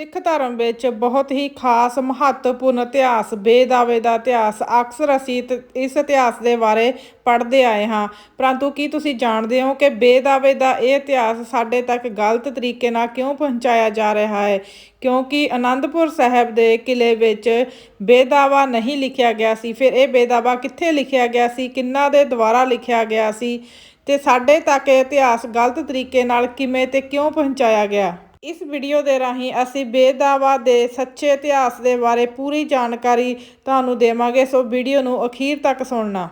ਸਿੱਖ ਧਰਮ ਵਿੱਚ ਬਹੁਤ ਹੀ ਖਾਸ ਮਹੱਤਵਪੂਰਨ ਇਤਿਹਾਸ ਬੇਦਾਵੇ ਦਾ ਇਤਿਹਾਸ ਅਕਸਰ ਅਸੀਂ ਤ ਇਸ ਇਤਿਹਾਸ ਦੇ ਬਾਰੇ ਪੜ੍ਹਦੇ ਆਏ ਹਾਂ। ਪਰੰਤੂ ਕੀ ਤੁਸੀਂ ਜਾਣਦੇ ਹੋ ਕਿ ਬੇਦਾਵੇ ਦਾ ਇਹ ਇਤਿਹਾਸ ਸਾਡੇ ਤੱਕ ਗਲਤ ਤਰੀਕੇ ਨਾਲ ਕਿਉਂ ਪਹੁੰਚਾਇਆ ਜਾ ਰਿਹਾ ਹੈ? ਕਿਉਂਕਿ ਅਨੰਦਪੁਰ ਸਾਹਿਬ ਦੇ ਕਿਲੇ ਵਿੱਚ ਬੇਦਾਵਾ ਨਹੀਂ ਲਿਖਿਆ ਗਿਆ ਸੀ। ਫਿਰ ਇਹ ਬੇਦਾਵਾ ਕਿੱਥੇ ਲਿਖਿਆ ਗਿਆ ਸੀ? ਕਿੰਨਾ ਦੇ ਦੁਆਰਾ ਲਿਖਿਆ ਗਿਆ ਸੀ? ਤੇ ਸਾਡੇ ਤੱਕ ਇਹ ਇਤਿਹਾਸ ਗਲਤ ਤਰੀਕੇ ਨਾਲ ਕਿਵੇਂ ਤੇ ਕਿਉਂ ਪਹੁੰਚਾਇਆ ਗਿਆ? ਇਸ ਵੀਡੀਓ ਦੇ ਰਾਹੀਂ ਅਸੀਂ ਬੇਦਾਵਾ ਦੇ ਸੱਚੇ ਇਤਿਹਾਸ ਦੇ ਬਾਰੇ ਪੂਰੀ ਜਾਣਕਾਰੀ ਤੁਹਾਨੂੰ ਦੇਵਾਂਗੇ। ਸੋ ਵੀਡੀਓ ਨੂੰ ਅਖੀਰ ਤੱਕ ਸੁਣਨਾ।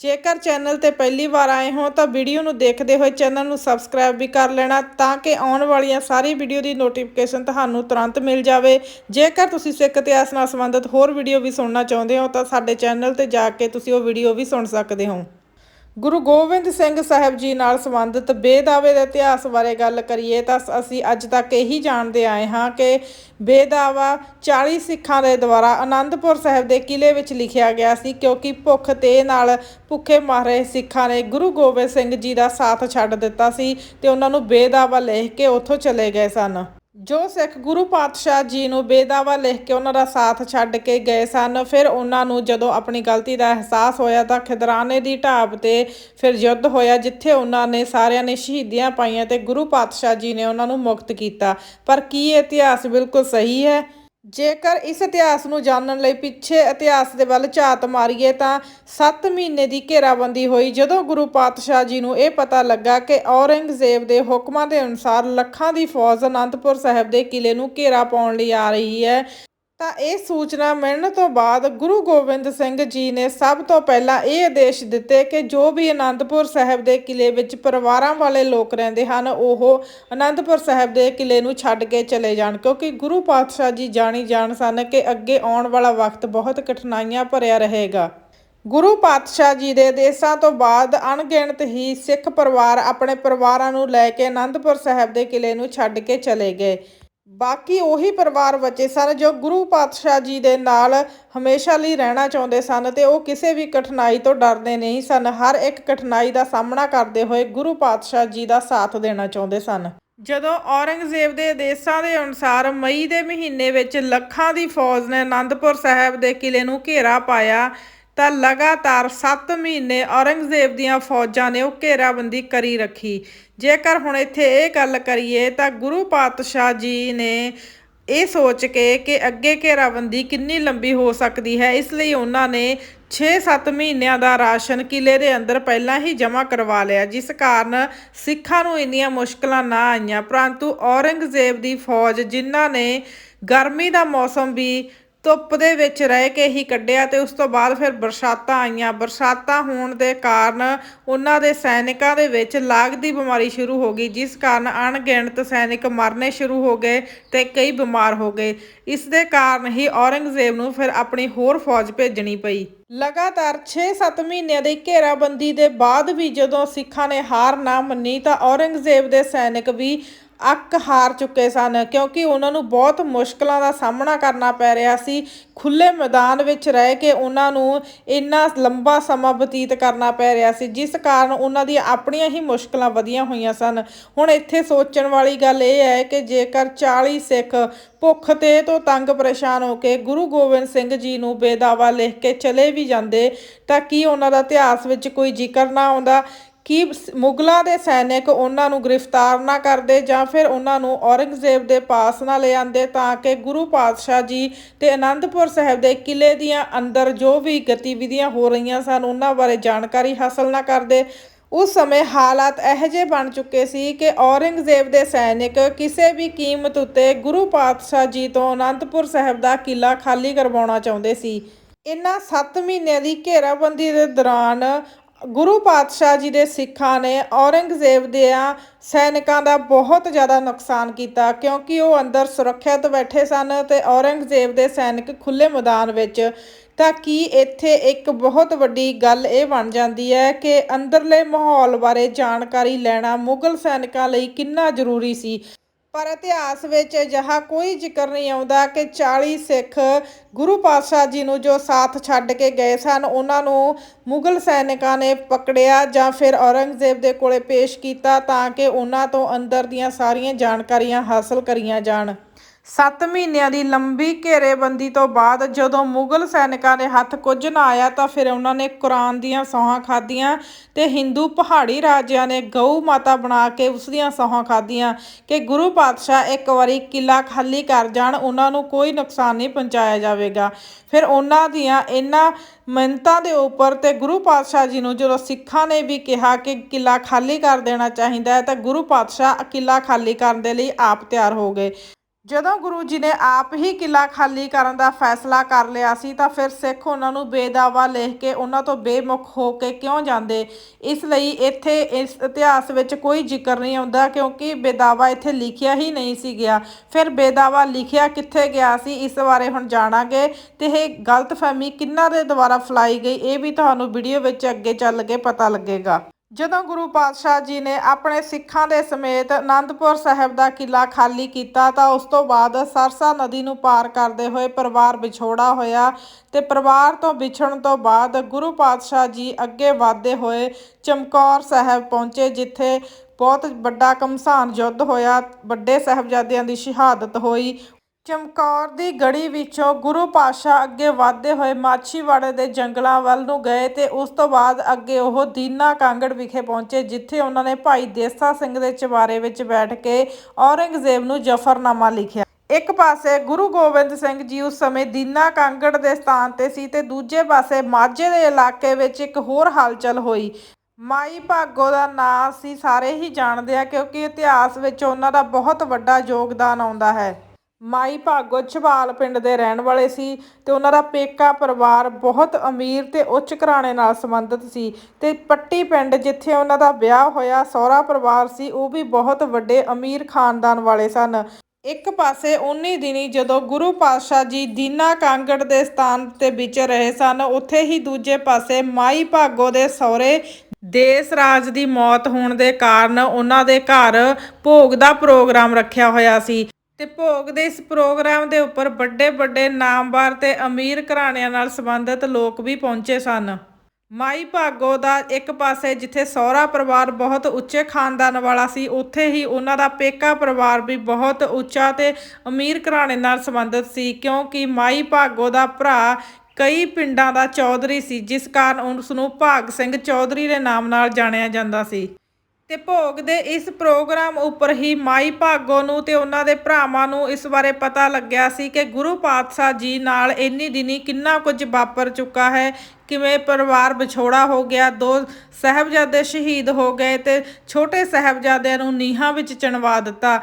ਜੇਕਰ ਚੈਨਲ ਤੇ ਪਹਿਲੀ ਵਾਰ ਆਏ ਹੋ ਤਾਂ ਵੀਡੀਓ ਨੂੰ ਦੇਖਦੇ ਹੋਏ ਚੈਨਲ ਨੂੰ ਸਬਸਕ੍ਰਾਈਬ ਵੀ ਕਰ ਲੈਣਾ ਤਾਂ ਕਿ ਆਉਣ ਵਾਲੀਆਂ ਸਾਰੀ ਵੀਡੀਓ ਦੀ ਨੋਟੀਫਿਕੇਸ਼ਨ ਤੁਹਾਨੂੰ ਤੁਰੰਤ ਮਿਲ ਜਾਵੇ। ਜੇਕਰ ਤੁਸੀਂ ਸਿੱਖ ਇਤਿਹਾਸ ਨਾਲ ਸੰਬੰਧਿਤ ਹੋਰ ਵੀਡੀਓ ਵੀ ਸੁਣਨਾ ਚਾਹੁੰਦੇ ਹੋ ਤਾਂ ਸਾਡੇ ਚੈਨਲ ਤੇ ਜਾ ਕੇ ਤੁਸੀਂ ਉਹ ਵੀਡੀਓ ਵੀ ਸੁਣ ਸਕਦੇ ਹੋ। ਗੁਰੂ ਗੋਬਿੰਦ ਸਿੰਘ ਸਾਹਿਬ ਜੀ ਨਾਲ ਸੰਬੰਧਿਤ ਬੇਦਾਵੇ ਦੇ ਇਤਿਹਾਸ ਬਾਰੇ ਗੱਲ ਕਰੀਏ ਤਾਂ ਅਸੀਂ ਅੱਜ ਤੱਕ ਇਹੀ ਜਾਣਦੇ ਆਏ ਹਾਂ ਕਿ ਬੇਦਾਵਾ 40 ਸਿੱਖਾਂ ਦੇ ਦੁਆਰਾ ਆਨੰਦਪੁਰ ਸਾਹਿਬ ਦੇ ਕਿਲੇ ਵਿੱਚ ਲਿਖਿਆ ਗਿਆ ਸੀ ਕਿਉਂਕਿ ਭੁੱਖ ਤੇ ਨਾਲ ਭੁੱਖੇ ਮਰ ਰਹੇ ਸਿੱਖਾਂ ਨੇ ਗੁਰੂ ਗੋਬਿੰਦ ਸਿੰਘ ਜੀ ਦਾ ਸਾਥ ਛੱਡ ਦਿੱਤਾ ਸੀ ਤੇ ਉਹਨਾਂ ਨੂੰ ਬੇਦਾਵਾ ਲਿਖ ਕੇ ਉੱਥੋਂ ਚਲੇ ਗਏ ਸਨ। ਜੋ ਸਿੱਖ ਗੁਰੂ ਪਾਤਸ਼ਾਹ ਜੀ ਨੂੰ ਬੇਦਾਵਾ ਲਿਖ ਕੇ ਉਹਨਾਂ ਦਾ ਸਾਥ ਛੱਡ ਕੇ ਗਏ ਸਨ, ਫਿਰ ਉਹਨਾਂ ਨੂੰ ਜਦੋਂ ਆਪਣੀ ਗਲਤੀ ਦਾ ਅਹਿਸਾਸ ਹੋਇਆ ਤਾਂ ਖਿਦਰਾਨੇ ਦੀ ਢਾਬ ਤੇ ਫਿਰ ਯੁੱਧ ਹੋਇਆ, ਜਿੱਥੇ ਉਹਨਾਂ ਨੇ ਸਾਰਿਆਂ ਨੇ ਸ਼ਹੀਦੀਆਂ ਪਾਈਆਂ ਤੇ ਗੁਰੂ ਪਾਤਸ਼ਾਹ ਜੀ ਨੇ ਉਹਨਾਂ ਨੂੰ ਮੁਕਤ ਕੀਤਾ। ਪਰ ਕੀ ਇਹ ਇਤਿਹਾਸ ਬਿਲਕੁਲ ਸਹੀ ਹੈ? ਜੇਕਰ ਇਸ ਇਤਿਹਾਸ ਨੂੰ ਜਾਣਨ ਲਈ ਪਿੱਛੇ ਇਤਿਹਾਸ ਦੇ ਵੱਲ ਝਾਤ ਮਾਰੀਏ ਤਾਂ 7 ਮਹੀਨੇ ਦੀ ਘੇਰਾਬੰਦੀ ਹੋਈ, ਜਦੋਂ ਗੁਰੂ ਪਾਤਸ਼ਾਹ ਜੀ ਨੂੰ ਇਹ ਪਤਾ ਲੱਗਾ ਕਿ ਔਰੰਗਜ਼ੇਬ ਦੇ ਹੁਕਮਾਂ ਦੇ ਅਨੁਸਾਰ ਲੱਖਾਂ ਦੀ ਫੌਜ ਅਨੰਦਪੁਰ ਸਾਹਿਬ ਦੇ ਕਿਲੇ ਨੂੰ ਘੇਰਾ ਪਾਉਣ ਲਈ ਆ ਰਹੀ ਹੈ। ਤਾਂ ਇਹ ਸੂਚਨਾ ਮਿਲਣ ਤੋਂ ਬਾਅਦ ਗੁਰੂ ਗੋਬਿੰਦ ਸਿੰਘ ਜੀ ਨੇ ਸਭ ਤੋਂ ਪਹਿਲਾਂ ਇਹ ਆਦੇਸ਼ ਦਿੱਤੇ ਕਿ ਜੋ ਵੀ ਅਨੰਦਪੁਰ ਸਾਹਿਬ ਦੇ ਕਿਲੇ ਵਿੱਚ ਪਰਿਵਾਰਾਂ ਵਾਲੇ ਲੋਕ ਰਹਿੰਦੇ ਹਨ, ਉਹ ਅਨੰਦਪੁਰ ਸਾਹਿਬ ਦੇ ਕਿਲੇ ਨੂੰ ਛੱਡ ਕੇ ਚਲੇ ਜਾਣ। ਕਿਉਂਕਿ ਗੁਰੂ ਪਾਤਸ਼ਾਹ ਜੀ ਜਾਣੀ ਜਾਣ ਸਨ ਕਿ ਅੱਗੇ ਆਉਣ ਵਾਲਾ ਵਕਤ ਬਹੁਤ ਕਠਿਨਾਈਆਂ ਭਰਿਆ ਰਹੇਗਾ। ਗੁਰੂ ਪਾਤਸ਼ਾਹ ਜੀ ਦੇ ਦੇਸਾਂ ਤੋਂ ਬਾਅਦ ਅਣਗਿਣਤ ਹੀ ਸਿੱਖ ਪਰਿਵਾਰ ਆਪਣੇ ਪਰਿਵਾਰਾਂ ਨੂੰ ਲੈ ਕੇ ਆਨੰਦਪੁਰ ਸਾਹਿਬ ਦੇ ਕਿਲੇ ਨੂੰ ਛੱਡ ਕੇ ਚਲੇ ਗਏ। ਬਾਕੀ ਉਹੀ ਪਰਿਵਾਰ ਬਚੇ ਸਨ ਜੋ ਗੁਰੂ ਪਾਤਸ਼ਾਹ ਜੀ ਦੇ ਨਾਲ ਹਮੇਸ਼ਾ ਲਈ ਰਹਿਣਾ ਚਾਹੁੰਦੇ ਸਨ ਤੇ ਉਹ ਕਿਸੇ ਵੀ ਕਠਿਨਾਈ ਤੋਂ ਡਰਦੇ ਨਹੀਂ ਸਨ। ਹਰ ਇੱਕ ਕਠਿਨਾਈ ਦਾ ਸਾਹਮਣਾ ਕਰਦੇ ਹੋਏ ਗੁਰੂ ਪਾਤਸ਼ਾਹ ਜੀ ਦਾ ਸਾਥ ਦੇਣਾ ਚਾਹੁੰਦੇ ਸਨ। ਜਦੋਂ ਔਰੰਗਜ਼ੇਬ ਦੇ ਆਦੇਸ਼ਾਂ ਦੇ ਅਨੁਸਾਰ ਮਈ ਦੇ ਮਹੀਨੇ ਵਿੱਚ ਲੱਖਾਂ ਦੀ ਫੌਜ ਨੇ ਆਨੰਦਪੁਰ ਸਾਹਿਬ ਦੇ ਕਿਲੇ ਨੂੰ ਘੇਰਾ ਪਾਇਆ ਤਾਂ ਲਗਾਤਾਰ 7 ਮਹੀਨੇ ਔਰੰਗਜ਼ੇਬ ਦੀਆਂ ਫੌਜਾਂ ਨੇ ਉਹ ਘੇਰਾਬੰਦੀ ਕਰੀ ਰੱਖੀ। ਜੇਕਰ ਹੁਣ ਇੱਥੇ ਇਹ ਗੱਲ ਕਰੀਏ ਤਾਂ ਗੁਰੂ ਪਾਤਸ਼ਾਹ ਜੀ ਨੇ ਇਹ ਸੋਚ ਕੇ ਕਿ ਅੱਗੇ ਘੇਰਾਬੰਦੀ ਕਿੰਨੀ ਲੰਬੀ ਹੋ ਸਕਦੀ ਹੈ, ਇਸ ਲਈ ਉਹਨਾਂ ਨੇ 6-7 ਮਹੀਨਿਆਂ ਦਾ ਰਾਸ਼ਨ ਕਿਲੇ ਦੇ ਅੰਦਰ ਪਹਿਲਾਂ ਹੀ ਜਮ੍ਹਾਂ ਕਰਵਾ ਲਿਆ, ਜਿਸ ਕਾਰਨ ਸਿੱਖਾਂ ਨੂੰ ਇੰਨੀਆਂ ਮੁਸ਼ਕਲਾਂ ਨਾ ਆਈਆਂ। ਪਰੰਤੂ ਔਰੰਗਜ਼ੇਬ ਦੀ ਫੌਜ, ਜਿਨ੍ਹਾਂ ਨੇ ਗਰਮੀ ਦਾ ਮੌਸਮ ਵੀ ਧੁੱਪ ਦੇ ਵਿੱਚ ਰਹਿ ਕੇ ਹੀ ਕੱਢਿਆ ਤੇ ਉਸ ਤੋਂ ਬਾਅਦ ਫਿਰ ਬਰਸਾਤਾਂ ਆਈਆਂ। ਬਰਸਾਤਾਂ ਹੋਣ ਦੇ ਕਾਰਨ ਉਹਨਾਂ ਦੇ ਸੈਨਿਕਾਂ ਦੇ ਵਿੱਚ ਲਾਗ ਦੀ ਬਿਮਾਰੀ ਸ਼ੁਰੂ ਹੋ ਗਈ, ਜਿਸ ਕਾਰਨ ਅਣਗਿਣਤ ਸੈਨਿਕ ਮਰਨੇ ਸ਼ੁਰੂ ਹੋ ਗਏ ਤੇ ਕਈ ਬਿਮਾਰ ਹੋ ਗਏ। ਇਸ ਦੇ ਕਾਰਨ ਹੀ ਔਰੰਗਜ਼ੇਬ ਨੂੰ ਫਿਰ ਆਪਣੀ ਹੋਰ ਫੌਜ ਭੇਜਣੀ ਪਈ। ਲਗਾਤਾਰ 6-7 ਮਹੀਨਿਆਂ ਦੀ ਘੇਰਾਬੰਦੀ ਦੇ ਬਾਅਦ ਵੀ ਜਦੋਂ ਸਿੱਖਾਂ ਨੇ ਹਾਰ ਨਾ ਮੰਨੀ ਤਾਂ ਔਰੰਗਜ਼ੇਬ ਦੇ ਸੈਨਿਕ ਵੀ ਅੱਕ ਹਾਰ ਚੁੱਕੇ ਸਨ, ਕਿਉਂਕਿ ਉਹਨਾਂ ਨੂੰ ਬਹੁਤ ਮੁਸ਼ਕਲਾਂ ਦਾ ਸਾਹਮਣਾ ਕਰਨਾ ਪੈ ਰਿਹਾ ਸੀ। ਖੁੱਲੇ ਮੈਦਾਨ ਵਿੱਚ ਰਹਿ ਕੇ ਉਹਨਾਂ ਨੂੰ ਇੰਨਾ ਲੰਬਾ ਸਮਾਂ ਬਤੀਤ ਕਰਨਾ ਪੈ ਰਿਹਾ ਸੀ, ਜਿਸ ਕਾਰਨ ਉਹਨਾਂ ਦੀਆਂ ਆਪਣੀਆਂ ਹੀ ਮੁਸ਼ਕਲਾਂ ਵਧੀਆਂ ਹੋਈਆਂ ਸਨ। ਹੁਣ ਇੱਥੇ ਸੋਚਣ ਵਾਲੀ ਗੱਲ ਇਹ ਹੈ ਕਿ ਜੇਕਰ 40 ਸਿੱਖ ਭੁੱਖ ਤੇ ਤੋਂ ਤੰਗ ਪਰੇਸ਼ਾਨ ਹੋ ਕੇ ਗੁਰੂ ਗੋਬਿੰਦ ਸਿੰਘ ਜੀ ਨੂੰ ਬੇਦਾਵਾ ਲਿਖ ਕੇ ਚਲੇ ਵੀ ਜਾਂਦੇ, ਤਾਂ ਕੀ ਉਹਨਾਂ ਦਾ ਇਤਿਹਾਸ ਵਿੱਚ ਕੋਈ ਜ਼ਿਕਰ ਨਾ ਆਉਂਦਾ? ਕਿ ਮੁਗਲਾਂ ਦੇ ਸੈਨਿਕ ਉਹਨਾਂ ਨੂੰ ਗ੍ਰਿਫਤਾਰ ਨਾ ਕਰਦੇ ਜਾਂ ਫਿਰ ਉਹਨਾਂ ਨੂੰ ਔਰੰਗਜ਼ੇਬ ਦੇ ਪਾਸ ਨਾ ਲੈ ਆਂਦੇ ਤਾਂ ਕਿ ਗੁਰੂ ਪਾਤਸ਼ਾਹ ਜੀ ਤੇ ਅਨੰਦਪੁਰ ਸਾਹਿਬ ਦੇ ਕਿਲੇ ਦੀਆਂ ਅੰਦਰ ਜੋ ਵੀ ਗਤੀਵਿਧੀਆਂ ਹੋ ਰਹੀਆਂ ਸਨ ਉਹਨਾਂ ਬਾਰੇ ਜਾਣਕਾਰੀ ਹਾਸਲ ਨਾ ਕਰਦੇ। ਉਸ ਸਮੇਂ ਹਾਲਾਤ ਇਹੋ ਜਿਹੇ ਬਣ ਚੁੱਕੇ ਸੀ ਕਿ ਔਰੰਗਜ਼ੇਬ ਦੇ ਸੈਨਿਕ ਕਿਸੇ ਵੀ ਕੀਮਤ ਉੱਤੇ ਗੁਰੂ ਪਾਤਸ਼ਾਹ ਜੀ ਤੋਂ ਅਨੰਦਪੁਰ ਸਾਹਿਬ ਦਾ ਕਿਲਾ ਖਾਲੀ ਕਰਵਾਉਣਾ ਚਾਹੁੰਦੇ ਸੀ। ਇਨ੍ਹਾਂ 7 ਮਹੀਨਿਆਂ ਦੀ ਘੇਰਾਬੰਦੀ ਦੇ ਦੌਰਾਨ ਗੁਰੂ ਪਾਤਸ਼ਾਹ ਜੀ ਦੇ ਸਿੱਖਾਂ ਨੇ ਔਰੰਗਜ਼ੇਬ ਦੇ ਸੈਨਿਕਾਂ ਦਾ ਬਹੁਤ ਜ਼ਿਆਦਾ ਨੁਕਸਾਨ ਕੀਤਾ, ਕਿਉਂਕਿ ਉਹ ਅੰਦਰ ਸੁਰੱਖਿਅਤ ਬੈਠੇ ਸਨ ਤੇ ਔਰੰਗਜ਼ੇਬ ਦੇ ਸੈਨਿਕ ਖੁੱਲੇ ਮੈਦਾਨ ਵਿੱਚ। ਤਾਂ ਕੀ ਇੱਥੇ ਇੱਕ ਬਹੁਤ ਵੱਡੀ ਗੱਲ ਇਹ ਬਣ ਜਾਂਦੀ ਹੈ ਕਿ ਅੰਦਰਲੇ ਮਾਹੌਲ ਬਾਰੇ ਜਾਣਕਾਰੀ ਲੈਣਾ ਮੁਗਲ ਸੈਨਿਕਾਂ ਲਈ ਕਿੰਨਾ ਜ਼ਰੂਰੀ ਸੀ? ਪਰ ਇਤਿਹਾਸ ਵਿੱਚ ਅਜਿਹਾ ਕੋਈ ਜ਼ਿਕਰ ਨਹੀਂ ਆਉਂਦਾ ਕਿ 40 ਸਿੱਖ ਗੁਰੂ ਪਾਤਸ਼ਾਹ ਜੀ ਨੂੰ ਜੋ ਸਾਥ ਛੱਡ ਕੇ ਗਏ ਸਨ, ਉਹਨਾਂ ਨੂੰ ਮੁਗਲ ਸੈਨਿਕਾਂ ਨੇ ਪਕੜਿਆ ਜਾਂ ਫਿਰ ਔਰੰਗਜ਼ੇਬ ਦੇ ਕੋਲੇ ਪੇਸ਼ ਕੀਤਾ ਤਾਂ ਕਿ ਉਹਨਾਂ ਤੋਂ ਅੰਦਰ ਦੀਆਂ ਸਾਰੀਆਂ ਜਾਣਕਾਰੀਆਂ ਹਾਸਲ ਕਰੀਆਂ ਜਾਣ। 7 ਮਹੀਨਿਆਂ ਦੀ ਲੰਬੀ ਘੇਰੇਬੰਦੀ ਤੋਂ ਬਾਅਦ ਜਦੋਂ ਮੁਗਲ ਸੈਨਿਕਾਂ ਦੇ ਹੱਥ ਕੁਝ ਨਾ ਆਇਆ ਤਾਂ ਫਿਰ ਉਹਨਾਂ ਨੇ ਕੁਰਾਨ ਦੀਆਂ ਸੌਹਾਂ ਖਾਧੀਆਂ ਤੇ ਹਿੰਦੂ ਪਹਾੜੀ ਰਾਜਿਆਂ ਨੇ ਗਊ ਮਾਤਾ ਬਣਾ ਕੇ ਉਸ ਦੀਆਂ ਸੌਹਾਂ ਖਾਧੀਆਂ ਕਿ ਗੁਰੂ ਪਾਤਸ਼ਾਹ ਇੱਕ ਵਾਰੀ ਕਿਲਾ ਖਾਲੀ ਕਰ ਜਾਣ, ਉਹਨਾਂ ਨੂੰ ਕੋਈ ਨੁਕਸਾਨ ਨਹੀਂ ਪਹੁੰਚਾਇਆ ਜਾਵੇਗਾ। ਫਿਰ ਉਹਨਾਂ ਦੀਆਂ ਇਹਨਾਂ ਮਿੰਨਤਾਂ ਦੇ ਉੱਪਰ ਤੇ ਗੁਰੂ ਪਾਤਸ਼ਾਹ ਜੀ ਨੂੰ ਜਦੋਂ ਸਿੱਖਾਂ ਨੇ ਵੀ ਕਿਹਾ ਕਿ ਕਿਲਾ ਖਾਲੀ ਕਰ ਦੇਣਾ ਚਾਹੀਦਾ ਹੈ ਤਾਂ ਗੁਰੂ ਪਾਤਸ਼ਾਹ ਕਿਲਾ ਖਾਲੀ ਕਰਨ ਦੇ ਲਈ ਆਪ ਤਿਆਰ ਹੋ ਗਏ। ਜਦੋਂ ਗੁਰੂ ਜੀ ਨੇ ਆਪ ਹੀ ਕਿਲਾ ਖਾਲੀ ਕਰਨ ਦਾ ਫੈਸਲਾ ਕਰ ਲਿਆ ਸੀ, ਤਾਂ ਫਿਰ ਸਿੱਖ ਉਹਨਾਂ ਨੂੰ ਬੇਦਾਵਾ ਲਿਖ ਕੇ ਉਹਨਾਂ ਤੋਂ ਬੇਮੁਖ ਹੋ ਕੇ ਕਿਉਂ ਜਾਂਦੇ? ਇਸ ਲਈ ਇੱਥੇ ਇਸ ਇਤਿਹਾਸ ਵਿੱਚ ਕੋਈ ਜ਼ਿਕਰ ਨਹੀਂ ਆਉਂਦਾ, ਕਿਉਂਕਿ ਬੇਦਾਵਾ ਇੱਥੇ ਲਿਖਿਆ ਹੀ ਨਹੀਂ ਸੀ ਗਿਆ। ਫਿਰ ਬੇਦਾਵਾ ਲਿਖਿਆ ਕਿੱਥੇ ਗਿਆ ਸੀ, ਇਸ ਬਾਰੇ ਹੁਣ ਜਾਣਾਂਗੇ। ਤੇ ਇਹ ਗਲਤਫਹਿਮੀ ਕਿੰਨਾਂ ਦੇ ਦੁਆਰਾ ਫੈਲਾਈ ਗਈ, ਇਹ ਵੀ ਤੁਹਾਨੂੰ ਵੀਡੀਓ ਵਿੱਚ ਅੱਗੇ ਚੱਲ ਕੇ ਪਤਾ ਲੱਗੇਗਾ। ਜਦੋਂ ਗੁਰੂ ਪਾਤਸ਼ਾਹ ਜੀ ਨੇ ਆਪਣੇ ਸਿੱਖਾਂ ਦੇ ਸਮੇਤ ਅਨੰਦਪੁਰ ਸਾਹਿਬ ਦਾ ਕਿਲਾ ਖਾਲੀ ਕੀਤਾ ਤਾਂ ਉਸ ਤੋਂ ਬਾਅਦ ਸਰਸਾ ਨਦੀ ਨੂੰ ਪਾਰ ਕਰਦੇ ਹੋਏ ਪਰਿਵਾਰ ਵਿਛੋੜਾ ਹੋਇਆ ਤੇ ਪਰਿਵਾਰ ਤੋਂ ਵਿਛੜਨ ਤੋਂ ਬਾਅਦ ਗੁਰੂ ਪਾਤਸ਼ਾਹ ਜੀ ਅੱਗੇ ਵਧਦੇ ਹੋਏ ਚਮਕੌਰ ਸਾਹਿਬ ਪਹੁੰਚੇ, ਜਿੱਥੇ ਬਹੁਤ ਵੱਡਾ ਘਮਸਾਨ ਯੁੱਧ ਹੋਇਆ। ਵੱਡੇ ਸਾਹਿਬਜ਼ਾਦਿਆਂ ਦੀ ਸ਼ਹਾਦਤ ਹੋਈ। ਚਮਕੌਰ ਦੀ ਗੜੀ ਵਿੱਚੋਂ ਗੁਰੂ ਪਾਤਸ਼ਾਹ ਅੱਗੇ ਵਧਦੇ ਹੋਏ ਮਾਛੀਵਾੜੇ ਦੇ ਜੰਗਲਾਂ ਵੱਲ ਨੂੰ ਗਏ ਤੇ ਉਸ ਤੋਂ ਬਾਅਦ ਅੱਗੇ ਉਹ ਦੀਨਾ ਕਾਂਗੜ ਵਿਖੇ ਪਹੁੰਚੇ, ਜਿੱਥੇ ਉਹਨਾਂ ਨੇ ਭਾਈ ਦੇਸਾ ਸਿੰਘ ਦੇ ਚਵਾਰੇ ਵਿੱਚ ਬੈਠ ਕੇ ਔਰੰਗਜ਼ੇਬ ਨੂੰ ਜਫਰਨਾਮਾ ਲਿਖਿਆ। ਇੱਕ ਪਾਸੇ ਗੁਰੂ ਗੋਬਿੰਦ ਸਿੰਘ ਜੀ ਉਸ ਸਮੇਂ ਦੀਨਾ ਕਾਂਗੜ ਦੇ ਸਥਾਨ ਤੇ ਸੀ ਤੇ ਦੂਜੇ ਪਾਸੇ ਮਾਝੇ ਦੇ ਇਲਾਕੇ ਵਿੱਚ ਇੱਕ ਹੋਰ ਹਲਚਲ ਹੋਈ। ਮਾਈ ਭਾਗੋ ਦਾ ਨਾਂ ਅਸੀਂ ਸਾਰੇ ਹੀ ਜਾਣਦੇ ਆ ਕਿਉਂਕਿ ਇਤਿਹਾਸ ਵਿੱਚ ਉਹਨਾਂ ਦਾ ਬਹੁਤ ਵੱਡਾ ਯੋਗਦਾਨ ਆਉਂਦਾ ਹੈ। ਮਾਈ ਭਾਗੋ ਛਵਾਲ ਪਿੰਡ ਦੇ ਰਹਿਣ ਵਾਲੇ ਸੀ ਤੇ ਉਹਨਾਂ ਦਾ ਪੇਕਾ ਪਰਿਵਾਰ ਬਹੁਤ ਅਮੀਰ ਤੇ ਉੱਚ ਘਰਾਣੇ ਨਾਲ ਸੰਬੰਧਿਤ ਸੀ ਤੇ ਪੱਟੀ ਪਿੰਡ ਜਿੱਥੇ ਉਹਨਾਂ ਦਾ ਵਿਆਹ ਹੋਇਆ, ਸਹੁਰਾ ਪਰਿਵਾਰ ਸੀ, ਉਹ ਵੀ ਬਹੁਤ ਵੱਡੇ ਅਮੀਰ ਖਾਨਦਾਨ ਵਾਲੇ ਸਨ। ਇੱਕ ਪਾਸੇ ਉਨੀ ਦਿਨੀ ਜਦੋਂ ਗੁਰੂ ਪਾਤਸ਼ਾਹ ਜੀ ਦੀਨਾ ਕਾਂਗੜ ਦੇ ਸਥਾਨ ਤੇ ਵਿਚਰ ਰਹੇ ਸਨ, ਉੱਥੇ ਹੀ ਦੂਜੇ ਪਾਸੇ ਮਾਈ ਭਾਗੋ ਦੇ ਸਹੁਰੇ ਦੇਸ ਰਾਜ ਦੀ ਮੌਤ ਹੋਣ ਦੇ ਕਾਰਨ ਉਹਨਾਂ ਦੇ ਘਰ ਭੋਗ ਦਾ ਪ੍ਰੋਗਰਾਮ ਰੱਖਿਆ ਹੋਇਆ ਸੀ। ਤੇ ਭੋਗ ਦੇ ਇਸ ਪ੍ਰੋਗਰਾਮ ਦੇ ਉੱਪਰ ਵੱਡੇ ਵੱਡੇ ਨਾਮਵਰ ਤੇ ਅਮੀਰ ਘਰਾਣਿਆਂ ਨਾਲ ਸੰਬੰਧਿਤ ਲੋਕ ਵੀ ਪਹੁੰਚੇ ਸਨ। ਮਾਈ ਭਾਗੋ ਦਾ ਇੱਕ ਪਾਸੇ ਜਿੱਥੇ ਸਹੁਰਾ ਪਰਿਵਾਰ ਬਹੁਤ ਉੱਚੇ ਖਾਨਦਾਨ ਵਾਲਾ ਸੀ, ਉੱਥੇ ਹੀ ਉਹਨਾਂ ਦਾ ਪੇਕਾ ਪਰਿਵਾਰ ਵੀ ਬਹੁਤ ਉੱਚਾ ਤੇ ਅਮੀਰ ਘਰਾਣੇ ਨਾਲ ਸੰਬੰਧਿਤ ਸੀ, ਕਿਉਂਕਿ ਮਾਈ ਭਾਗੋ ਦਾ ਭਰਾ ਕਈ ਪਿੰਡਾਂ ਦਾ ਚੌਧਰੀ ਸੀ, ਜਿਸ ਕਾਰਨ ਉਸ ਨੂੰ ਭਾਗ ਸਿੰਘ ਚੌਧਰੀ ਦੇ ਨਾਮ ਨਾਲ ਜਾਣਿਆ ਜਾਂਦਾ ਸੀ। ਤੇ ਭੋਗ ਦੇ ਇਸ ਪ੍ਰੋਗਰਾਮ ਉੱਪਰ ਹੀ ਮਾਈ ਭਾਗੋ ਨੂੰ ਤੇ ਉਹਨਾਂ ਦੇ ਭਰਾਵਾਂ ਨੂੰ ਇਸ ਬਾਰੇ ਪਤਾ ਲੱਗਿਆ ਸੀ ਕਿ ਗੁਰੂ ਪਾਤਸ਼ਾਹ ਜੀ ਨਾਲ ਇੰਨੀ ਦਿਨੀ ਕਿੰਨਾ ਕੁਝ ਵਾਪਰ ਚੁੱਕਾ ਹੈ, ਕਿਵੇਂ ਪਰਿਵਾਰ ਵਿਛੋੜਾ ਹੋ ਗਿਆ, ਦੋ ਸਾਹਿਬਜ਼ਾਦੇ ਸ਼ਹੀਦ ਹੋ ਗਏ ਤੇ ਛੋਟੇ ਸਾਹਿਬਜ਼ਾਦਿਆਂ ਨੂੰ ਨੀਹਾਂ ਵਿੱਚ ਚਿਣਵਾ ਦਿੱਤਾ।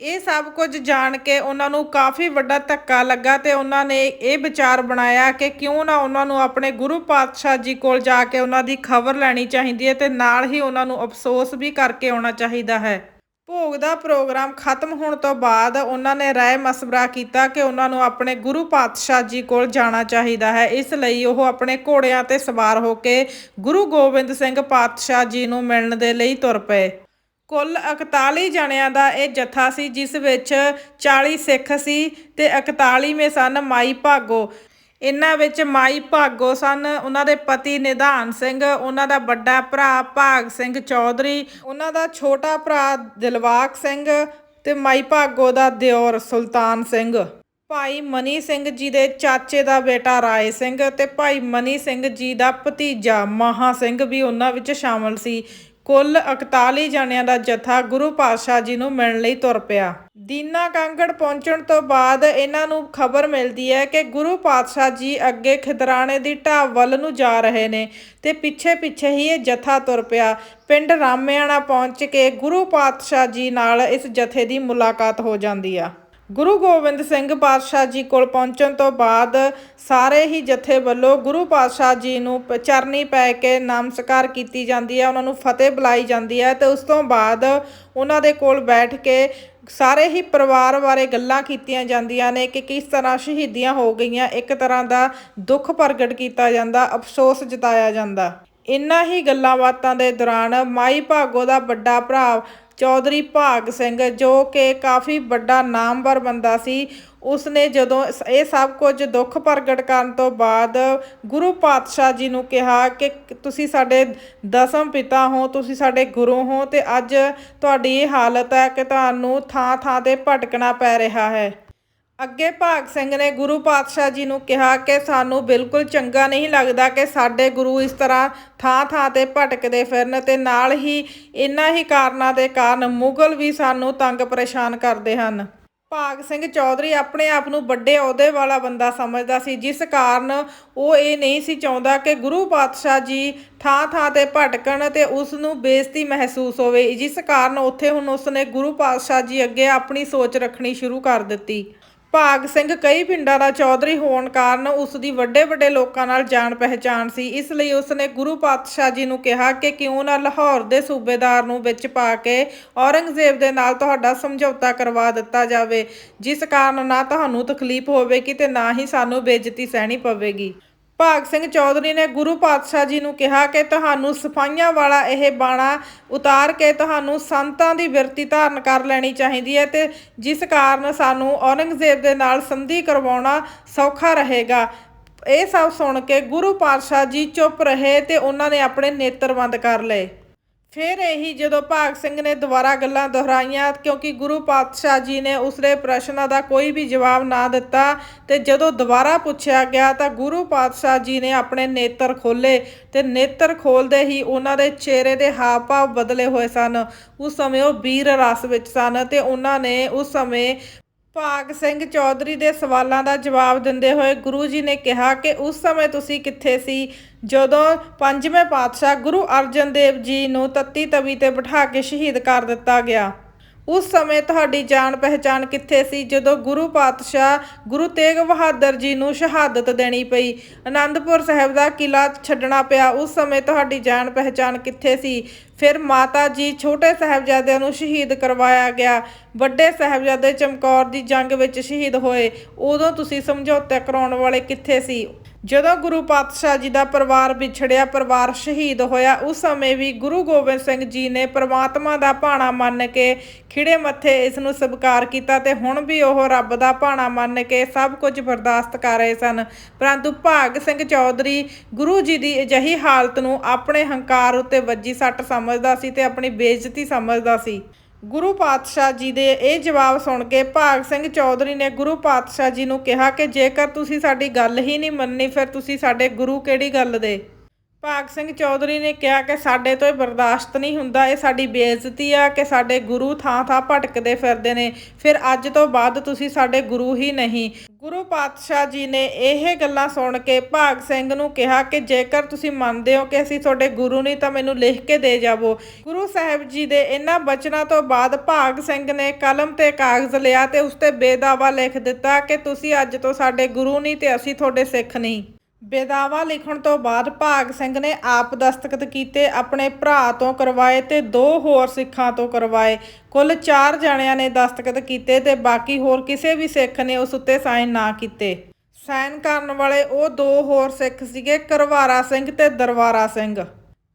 ਇਹ ਸਭ ਕੁਝ ਜਾਣ ਕੇ ਉਹਨਾਂ ਨੂੰ ਕਾਫੀ ਵੱਡਾ ਧੱਕਾ ਲੱਗਾ ਤੇ ਉਹਨਾਂ ਨੇ ਇਹ ਵਿਚਾਰ ਬਣਾਇਆ ਕਿ ਕਿਉਂ ਨਾ ਉਹਨਾਂ ਨੂੰ ਆਪਣੇ ਗੁਰੂ ਪਾਤਸ਼ਾਹ ਜੀ ਕੋਲ ਜਾ ਕੇ ਉਹਨਾਂ ਦੀ ਖਬਰ ਲੈਣੀ ਚਾਹੀਦੀ ਹੈ ਤੇ ਨਾਲ ਹੀ ਉਹਨਾਂ ਨੂੰ ਅਫਸੋਸ ਵੀ ਕਰਕੇ ਆਉਣਾ ਚਾਹੀਦਾ ਹੈ। ਭੋਗ ਦਾ ਪ੍ਰੋਗਰਾਮ ਖਤਮ ਹੋਣ ਤੋਂ ਬਾਅਦ ਉਹਨਾਂ ਨੇ ਰਾਏ ਮਸਵਰਾ ਕੀਤਾ ਕਿ ਉਹਨਾਂ ਨੂੰ ਆਪਣੇ ਗੁਰੂ ਪਾਤਸ਼ਾਹ ਜੀ ਕੋਲ ਜਾਣਾ ਚਾਹੀਦਾ ਹੈ। ਇਸ ਲਈ ਉਹ ਆਪਣੇ ਘੋੜਿਆਂ ਤੇ ਸਵਾਰ ਹੋ ਕੇ ਗੁਰੂ ਗੋਬਿੰਦ ਸਿੰਘ ਪਾਤਸ਼ਾਹ ਜੀ ਨੂੰ ਮਿਲਣ ਦੇ ਲਈ ਤੁਰ ਪਏ। ਕੁੱਲ 41 ਜਣਿਆਂ ਦਾ ਇਹ ਜਥਾ ਸੀ, ਜਿਸ ਵਿੱਚ 40 ਸਿੱਖ ਸੀ ਤੇ 41ਵੇਂ ਸਨ ਮਾਈ ਭਾਗੋ। ਇਹਨਾਂ ਵਿੱਚ ਮਾਈ ਭਾਗੋ ਸਨ, ਉਹਨਾਂ ਦੇ ਪਤੀ ਨਿਧਾਨ ਸਿੰਘ, ਉਹਨਾਂ ਦਾ ਵੱਡਾ ਭਰਾ ਭਾਗ ਸਿੰਘ ਚੌਧਰੀ, ਉਹਨਾਂ ਦਾ ਛੋਟਾ ਭਰਾ ਦਿਲਵਾਗ ਸਿੰਘ ਤੇ ਮਾਈ ਭਾਗੋ ਦਾ ਦਿਓਰ ਸੁਲਤਾਨ ਸਿੰਘ। ਭਾਈ ਮਨੀ ਸਿੰਘ ਜੀ ਦੇ ਚਾਚੇ ਦਾ ਬੇਟਾ ਰਾਏ ਸਿੰਘ ਤੇ ਭਾਈ ਮਨੀ ਸਿੰਘ ਜੀ ਦਾ ਭਤੀਜਾ ਮਹਾ ਸਿੰਘ ਵੀ ਉਹਨਾਂ ਵਿੱਚ ਸ਼ਾਮਲ ਸੀ। ਕੁੱਲ 41 ਜਣਿਆਂ ਦਾ ਜਥਾ ਗੁਰੂ ਪਾਤਸ਼ਾਹ ਜੀ ਨੂੰ ਮਿਲਣ ਲਈ ਤੁਰ ਪਿਆ। ਦੀਨਾ ਕਾਂਗੜ ਪਹੁੰਚਣ ਤੋਂ ਬਾਅਦ ਇਹਨਾਂ ਨੂੰ ਖਬਰ ਮਿਲਦੀ ਹੈ ਕਿ ਗੁਰੂ ਪਾਤਸ਼ਾਹ ਜੀ ਅੱਗੇ ਖਿਦਰਾਣੇ ਦੀ ਢਾਬ ਵੱਲ ਨੂੰ ਜਾ ਰਹੇ ਨੇ ਤੇ ਪਿੱਛੇ ਪਿੱਛੇ ਹੀ ਇਹ ਜਥਾ ਤੁਰ ਪਿਆ। ਪਿੰਡ ਰਾਮਿਆਣਾ ਪਹੁੰਚ ਕੇ ਗੁਰੂ ਪਾਤਸ਼ਾਹ ਜੀ ਨਾਲ ਇਸ ਜਥੇ ਦੀ ਮੁਲਾਕਾਤ ਹੋ ਜਾਂਦੀ ਆ। ਗੁਰੂ ਗੋਬਿੰਦ ਸਿੰਘ ਪਾਤਸ਼ਾਹ ਜੀ ਕੋਲ ਪਹੁੰਚਣ ਤੋਂ ਬਾਅਦ ਸਾਰੇ ਹੀ ਜਥੇ ਵੱਲੋਂ ਗੁਰੂ ਪਾਤਸ਼ਾਹ ਜੀ ਨੂੰ ਪ- ਚਰਨੀ ਪੈ ਕੇ ਨਮਸਕਾਰ ਕੀਤੀ ਜਾਂਦੀ ਹੈ, ਉਹਨਾਂ ਨੂੰ ਫਤਿਹ ਬੁਲਾਈ ਜਾਂਦੀ ਹੈ ਤੇ ਉਸ ਤੋਂ ਬਾਅਦ ਉਹਨਾਂ ਦੇ ਕੋਲ ਬੈਠ ਕੇ ਸਾਰੇ ਹੀ ਪਰਿਵਾਰ ਬਾਰੇ ਗੱਲਾਂ ਕੀਤੀਆਂ ਜਾਂਦੀਆਂ ਨੇ ਕਿ ਕਿਸ ਤਰ੍ਹਾਂ ਸ਼ਹੀਦੀਆਂ ਹੋ ਗਈਆਂ, ਇੱਕ ਤਰ੍ਹਾਂ ਦਾ ਦੁੱਖ ਪ੍ਰਗਟ ਕੀਤਾ ਜਾਂਦਾ, ਅਫਸੋਸ ਜਤਾਇਆ ਜਾਂਦਾ। ਇਨ੍ਹਾਂ ਹੀ ਗੱਲਾਂ ਬਾਤਾਂ ਦੇ ਦੌਰਾਨ ਮਾਈ ਭਾਗੋ ਦਾ ਵੱਡਾ ਭਰਾ ਚੌਧਰੀ ਭਾਗ ਸਿੰਘ, ਜੋ ਕਿ ਕਾਫੀ ਵੱਡਾ ਨਾਮਵਰ ਬੰਦਾ ਸੀ, ਉਸਨੇ ਜਦੋਂ ਇਸ- ਇਹ ਸਭ ਕੁਝ ਦੁੱਖ ਪ੍ਰਗਟ ਕਰਨ ਤੋਂ ਬਾਅਦ ਗੁਰੂ ਪਾਤਸ਼ਾਹ ਜੀ ਨੂੰ ਕਿਹਾ ਕਿ ਤੁਸੀਂ ਸਾਡੇ ਦਸਮ ਪਿਤਾ ਹੋ, ਤੁਸੀਂ ਸਾਡੇ ਗੁਰੂ ਹੋ ਤੇ ਅੱਜ ਤੁਹਾਡੀ ਇਹ ਹਾਲਤ ਹੈ ਕਿ ਤੁਹਾਨੂੰ ਥਾਂ ਥਾਂ ਤੇ ਭਟਕਣਾ ਪੈ ਰਿਹਾ ਹੈ। ਅੱਗੇ ਭਾਗ ਸਿੰਘ ਨੇ ਗੁਰੂ ਪਾਤਸ਼ਾਹ ਜੀ ਨੂੰ ਕਿਹਾ ਕਿ ਸਾਨੂੰ ਬਿਲਕੁਲ ਚੰਗਾ ਨਹੀਂ ਲੱਗਦਾ ਕਿ ਸਾਡੇ ਗੁਰੂ ਇਸ ਤਰ੍ਹਾਂ ਥਾਂ-ਥਾਂ ਤੇ ਭਟਕਦੇ ਫਿਰਨ ਤੇ ਨਾਲ ਹੀ ਇਨ੍ਹਾਂ ਹੀ ਕਾਰਨਾਂ ਦੇ ਕਾਰਨ ਮੁਗਲ ਵੀ ਸਾਨੂੰ ਤੰਗ ਪਰੇਸ਼ਾਨ ਕਰਦੇ ਹਨ। ਭਾਗ ਸਿੰਘ ਚੌਧਰੀ ਆਪਣੇ ਆਪ ਨੂੰ ਵੱਡੇ ਅਹੁਦੇ ਵਾਲਾ ਬੰਦਾ ਸਮਝਦਾ ਸੀ, ਜਿਸ ਕਾਰਨ ਉਹ ਇਹ ਨਹੀਂ ਸੀ ਚਾਹੁੰਦਾ ਕਿ ਗੁਰੂ ਪਾਤਸ਼ਾਹ ਜੀ ਥਾਂ-ਥਾਂ ਤੇ ਭਟਕਣ ਤੇ ਉਸ ਨੂੰ ਬੇਇੱਜ਼ਤੀ ਮਹਿਸੂਸ ਹੋਵੇ। ਜਿਸ ਕਾਰਨ ਉੱਥੇ ਹੁਣ ਉਸਨੇ ਗੁਰੂ ਪਾਤਸ਼ਾਹ ਜੀ ਅੱਗੇ ਆਪਣੀ ਸੋਚ ਰੱਖਣੀ ਸ਼ੁਰੂ ਕਰ ਦਿੱਤੀ। ਭਾਗ ਸਿੰਘ ਕਈ ਪਿੰਡਾਂ ਦਾ ਚੌਧਰੀ ਹੋਣ ਕਾਰਨ ਉਸ ਦੀ ਵੱਡੇ ਵੱਡੇ ਲੋਕਾਂ ਨਾਲ ਜਾਣ ਪਹਿਚਾਣ ਸੀ। ਇਸ ਲਈ ਉਸ ਨੇ ਗੁਰੂ ਪਾਤਸ਼ਾਹ ਜੀ ਨੂੰ ਕਿਹਾ ਕਿ ਕਿਉਂ ਨਾ ਲਾਹੌਰ ਦੇ ਸੂਬੇਦਾਰ ਨੂੰ ਵਿੱਚ ਪਾ ਕੇ ਔਰੰਗਜ਼ੇਬ ਦੇ ਨਾਲ ਤੁਹਾਡਾ ਸਮਝੌਤਾ ਕਰਵਾ ਦਿੱਤਾ ਜਾਵੇ, ਜਿਸ ਕਾਰਨ ਨਾ ਤੁਹਾਨੂੰ ਤਕਲੀਫ ਹੋਵੇਗੀ ਤੇ ਨਾ ਹੀ ਸਾਨੂੰ ਬੇਇੱਜ਼ਤੀ ਸਹਿਣੀ ਪਵੇਗੀ। ਭਾਗ ਸਿੰਘ ਚੌਧਰੀ ਨੇ ਗੁਰੂ ਪਾਤਸ਼ਾਹ ਜੀ ਨੂੰ ਕਿਹਾ ਕਿ ਤੁਹਾਨੂੰ ਸਫਾਈਆਂ ਵਾਲਾ ਇਹ ਬਾਣਾ ਉਤਾਰ ਕੇ ਤੁਹਾਨੂੰ ਸੰਤਾਂ ਦੀ ਬਿਰਤੀ ਧਾਰਨ ਕਰ ਲੈਣੀ ਚਾਹੀਦੀ ਹੈ ਤੇ ਜਿਸ ਕਾਰਨ ਸਾਨੂੰ ਔਰੰਗਜ਼ੇਬ ਦੇ ਨਾਲ ਸੰਧੀ ਕਰਵਾਉਣਾ ਸੌਖਾ ਰਹੇਗਾ। ਇਹ ਸਭ ਸੁਣ ਕੇ ਗੁਰੂ ਪਾਤਸ਼ਾਹ ਜੀ ਚੁੱਪ ਰਹੇ ਤੇ ਉਹਨਾਂ ਨੇ ਆਪਣੇ ਨੇਤਰ ਬੰਦ ਕਰ ਲਏ। ਫਿਰ ਇਹੀ ਜਦੋਂ ਭਾਗ ਸਿੰਘ ਨੇ ਦੁਬਾਰਾ ਗੱਲਾਂ ਦੁਹਰਾਈਆਂ, ਕਿਉਂਕਿ ਗੁਰੂ ਪਾਤਸ਼ਾਹ ਜੀ ਨੇ ਉਸਦੇ ਪ੍ਰਸ਼ਨਾਂ ਦਾ ਕੋਈ ਵੀ ਜਵਾਬ ਨਾ ਦਿੱਤਾ ਤੇ ਜਦੋਂ ਦੁਬਾਰਾ ਪੁੱਛਿਆ ਗਿਆ ਤਾਂ ਗੁਰੂ ਪਾਤਸ਼ਾਹ ਜੀ ਨੇ ਆਪਣੇ ਨੇਤਰ ਖੋਲੇ ਤੇ ਨੇਤਰ ਖੋਲਦੇ ਹੀ ਉਹਨਾਂ ਦੇ ਚਿਹਰੇ ਦੇ ਹਾਵ ਭਾਵ ਬਦਲੇ ਹੋਏ ਸਨ। ਉਸ ਸਮੇਂ ਉਹ ਵੀਰ ਰਸ ਵਿੱਚ ਸਨ ਤੇ ਉਹਨਾਂ ਨੇ ਉਸ ਸਮੇਂ ਭਾਗ ਸਿੰਘ ਚੌਧਰੀ ਦੇ ਸਵਾਲਾਂ ਦਾ ਜਵਾਬ ਦਿੰਦੇ ਹੋਏ ਗੁਰੂ ਜੀ ਨੇ ਕਿਹਾ ਕਿ ਉਸ ਸਮੇਂ ਤੁਸੀਂ ਕਿੱਥੇ ਸੀ? ਜਦੋਂ ਪੰਜਵੇਂ ਪਾਤਸ਼ਾਹ ਗੁਰੂ ਅਰਜਨ ਦੇਵ ਜੀ ਨੂੰ ਤੱਤੀ ਤਵੀ ਤੇ ਬਿਠਾ ਕੇ ਸ਼ਹੀਦ ਕਰ ਦਿੱਤਾ ਗਿਆ। ਉਸ ਸਮੇਂ ਤੁਹਾਡੀ ਜਾਣ ਪਹਿਚਾਣ ਕਿੱਥੇ ਸੀ? ਜਦੋਂ ਗੁਰੂ ਪਾਤਸ਼ਾਹ ਗੁਰੂ ਤੇਗ ਬਹਾਦਰ ਜੀ ਨੂੰ ਸ਼ਹਾਦਤ ਦੇਣੀ ਪਈ। ਆਨੰਦਪੁਰ ਸਾਹਿਬ ਦਾ ਕਿਲਾ ਛੱਡਣਾ ਪਿਆ। ਉਸ ਸਮੇਂ ਤੁਹਾਡੀ ਜਾਣ ਪਹਿਚਾਣ ਕਿੱਥੇ ਸੀ? ਫਿਰ ਮਾਤਾ ਜੀ ਛੋਟੇ ਸਾਹਿਬਜ਼ਾਦਿਆਂ ਨੂੰ ਸ਼ਹੀਦ ਕਰਵਾਇਆ ਗਿਆ। ਵੱਡੇ ਸਾਹਿਬਜ਼ਾਦੇ ਚਮਕੌਰ ਦੀ ਜੰਗ ਵਿੱਚ ਸ਼ਹੀਦ ਹੋਏ। ਉਦੋਂ ਤੁਸੀਂ ਸਮਝੌਤੇ ਕਰਾਉਣ ਵਾਲੇ ਕਿੱਥੇ ਸੀ? ਜਦੋਂ ਗੁਰੂ ਪਾਤਸ਼ਾਹ ਜੀ ਦਾ ਪਰਿਵਾਰ ਵਿਛੜਿਆ, ਪਰਿਵਾਰ ਸ਼ਹੀਦ ਹੋਇਆ, ਉਸ ਸਮੇਂ ਵੀ ਗੁਰੂ ਗੋਬਿੰਦ ਸਿੰਘ ਜੀ ਨੇ ਪ੍ਰਮਾਤਮਾ ਦਾ ਭਾਣਾ ਮੰਨ ਕੇ ਖਿੜੇ ਮੱਥੇ ਇਸ ਨੂੰ ਸਵੀਕਾਰ ਕੀਤਾ ਤੇ ਹੁਣ ਵੀ ਉਹ ਰੱਬ ਦਾ ਭਾਣਾ ਮੰਨ ਕੇ ਸਭ ਕੁਝ ਬਰਦਾਸ਼ਤ ਕਰ ਰਹੇ ਸਨ। ਪਰੰਤੂ ਭਾਗ ਸਿੰਘ ਚੌਧਰੀ ਗੁਰੂ ਜੀ ਦੀ ਅਜਿਹੀ ਹਾਲਤ ਨੂੰ ਆਪਣੇ ਹੰਕਾਰ ਉੱਤੇ ਵੱਜੀ ਸੱਟ ਸਮਝਦਾ ਸੀ ਤੇ ਆਪਣੀ ਬੇਇੱਜ਼ਤੀ ਸਮਝਦਾ ਸੀ। ਗੁਰੂ ਪਾਤਸ਼ਾਹ ਜੀ ਦੇ ਇਹ ਜਵਾਬ ਸੁਣ ਕੇ ਭਾਗ ਸਿੰਘ ਚੌਧਰੀ ਨੇ ਗੁਰੂ ਪਾਤਸ਼ਾਹ ਜੀ ਨੂੰ ਕਿਹਾ ਕਿ ਜੇਕਰ ਤੁਸੀਂ ਸਾਡੀ ਗੱਲ ਹੀ ਨਹੀਂ ਮੰਨੀ ਫਿਰ ਤੁਸੀਂ ਸਾਡੇ ਗੁਰੂ ਕਿਹੜੀ ਗੱਲ ਦੇ? ਭਾਗ ਸਿੰਘ ਚੌਧਰੀ ਨੇ ਕਿਹਾ ਕਿ ਸਾਡੇ ਤੋਂ ਇਹ ਬਰਦਾਸ਼ਤ ਨਹੀਂ ਹੁੰਦਾ, ਇਹ ਸਾਡੀ ਬੇਇੱਜ਼ਤੀ ਆ ਕਿ ਸਾਡੇ ਗੁਰੂ ਥਾਂ-ਥਾਂ ਭਟਕਦੇ ਫਿਰਦੇ ਨੇ। ਫਿਰ ਅੱਜ ਤੋਂ ਬਾਅਦ ਤੁਸੀਂ ਸਾਡੇ ਗੁਰੂ ਹੀ ਨਹੀਂ। ਗੁਰੂ ਪਾਤਸ਼ਾਹ ਜੀ ਨੇ ਇਹ ਗੱਲਾਂ ਸੁਣ ਕੇ ਭਾਗ ਸਿੰਘ ਨੂੰ ਕਿਹਾ ਕਿ ਜੇਕਰ ਤੁਸੀਂ ਮੰਨਦੇ ਹੋ ਕਿ ਅਸੀਂ ਤੁਹਾਡੇ ਗੁਰੂ ਨਹੀਂ, ਤਾਂ ਮੈਨੂੰ ਲਿਖ ਕੇ ਦੇ ਜਾਵੋ। ਗੁਰੂ ਸਾਹਿਬ ਜੀ ਦੇ ਇਹਨਾਂ ਬਚਨਾਂ ਤੋਂ ਬਾਅਦ ਭਾਗ ਸਿੰਘ ਨੇ ਕਲਮ ਤੇ ਕਾਗਜ਼ ਲਿਆ ਤੇ ਉਸ ਤੇ ਬੇਦਾਵਾ ਲਿਖ ਦਿੱਤਾ ਕਿ ਤੁਸੀਂ ਅੱਜ ਤੋਂ ਸਾਡੇ ਗੁਰੂ ਨਹੀਂ ਤੇ ਅਸੀਂ ਤੁਹਾਡੇ ਸਿੱਖ ਨਹੀਂ। ਬੇਦਾਵਾ ਲਿਖਣ ਤੋਂ ਬਾਅਦ ਭਾਗ ਸਿੰਘ ਨੇ ਆਪ ਦਸਤਖਤ ਕੀਤੇ, ਆਪਣੇ ਭਰਾ ਤੋਂ ਕਰਵਾਏ ਤੇ ਦੋ ਹੋਰ ਸਿੱਖਾਂ ਤੋਂ ਕਰਵਾਏ। ਕੁੱਲ 4 ਜਣਿਆਂ ਨੇ ਦਸਤਖਤ ਕੀਤੇ ਤੇ ਬਾਕੀ ਹੋਰ ਕਿਸੇ ਵੀ ਸਿੱਖ ਨੇ ਉਸ ਉੱਤੇ ਸਾਈਨ ਨਾ ਕੀਤੇ। ਸਾਈਨ ਕਰਨ ਵਾਲੇ ਉਹ ਦੋ ਹੋਰ ਸਿੱਖ ਸੀਗੇ, ਕਰਵਾਰਾ ਸਿੰਘ ਤੇ ਦਰਬਾਰਾ ਸਿੰਘ।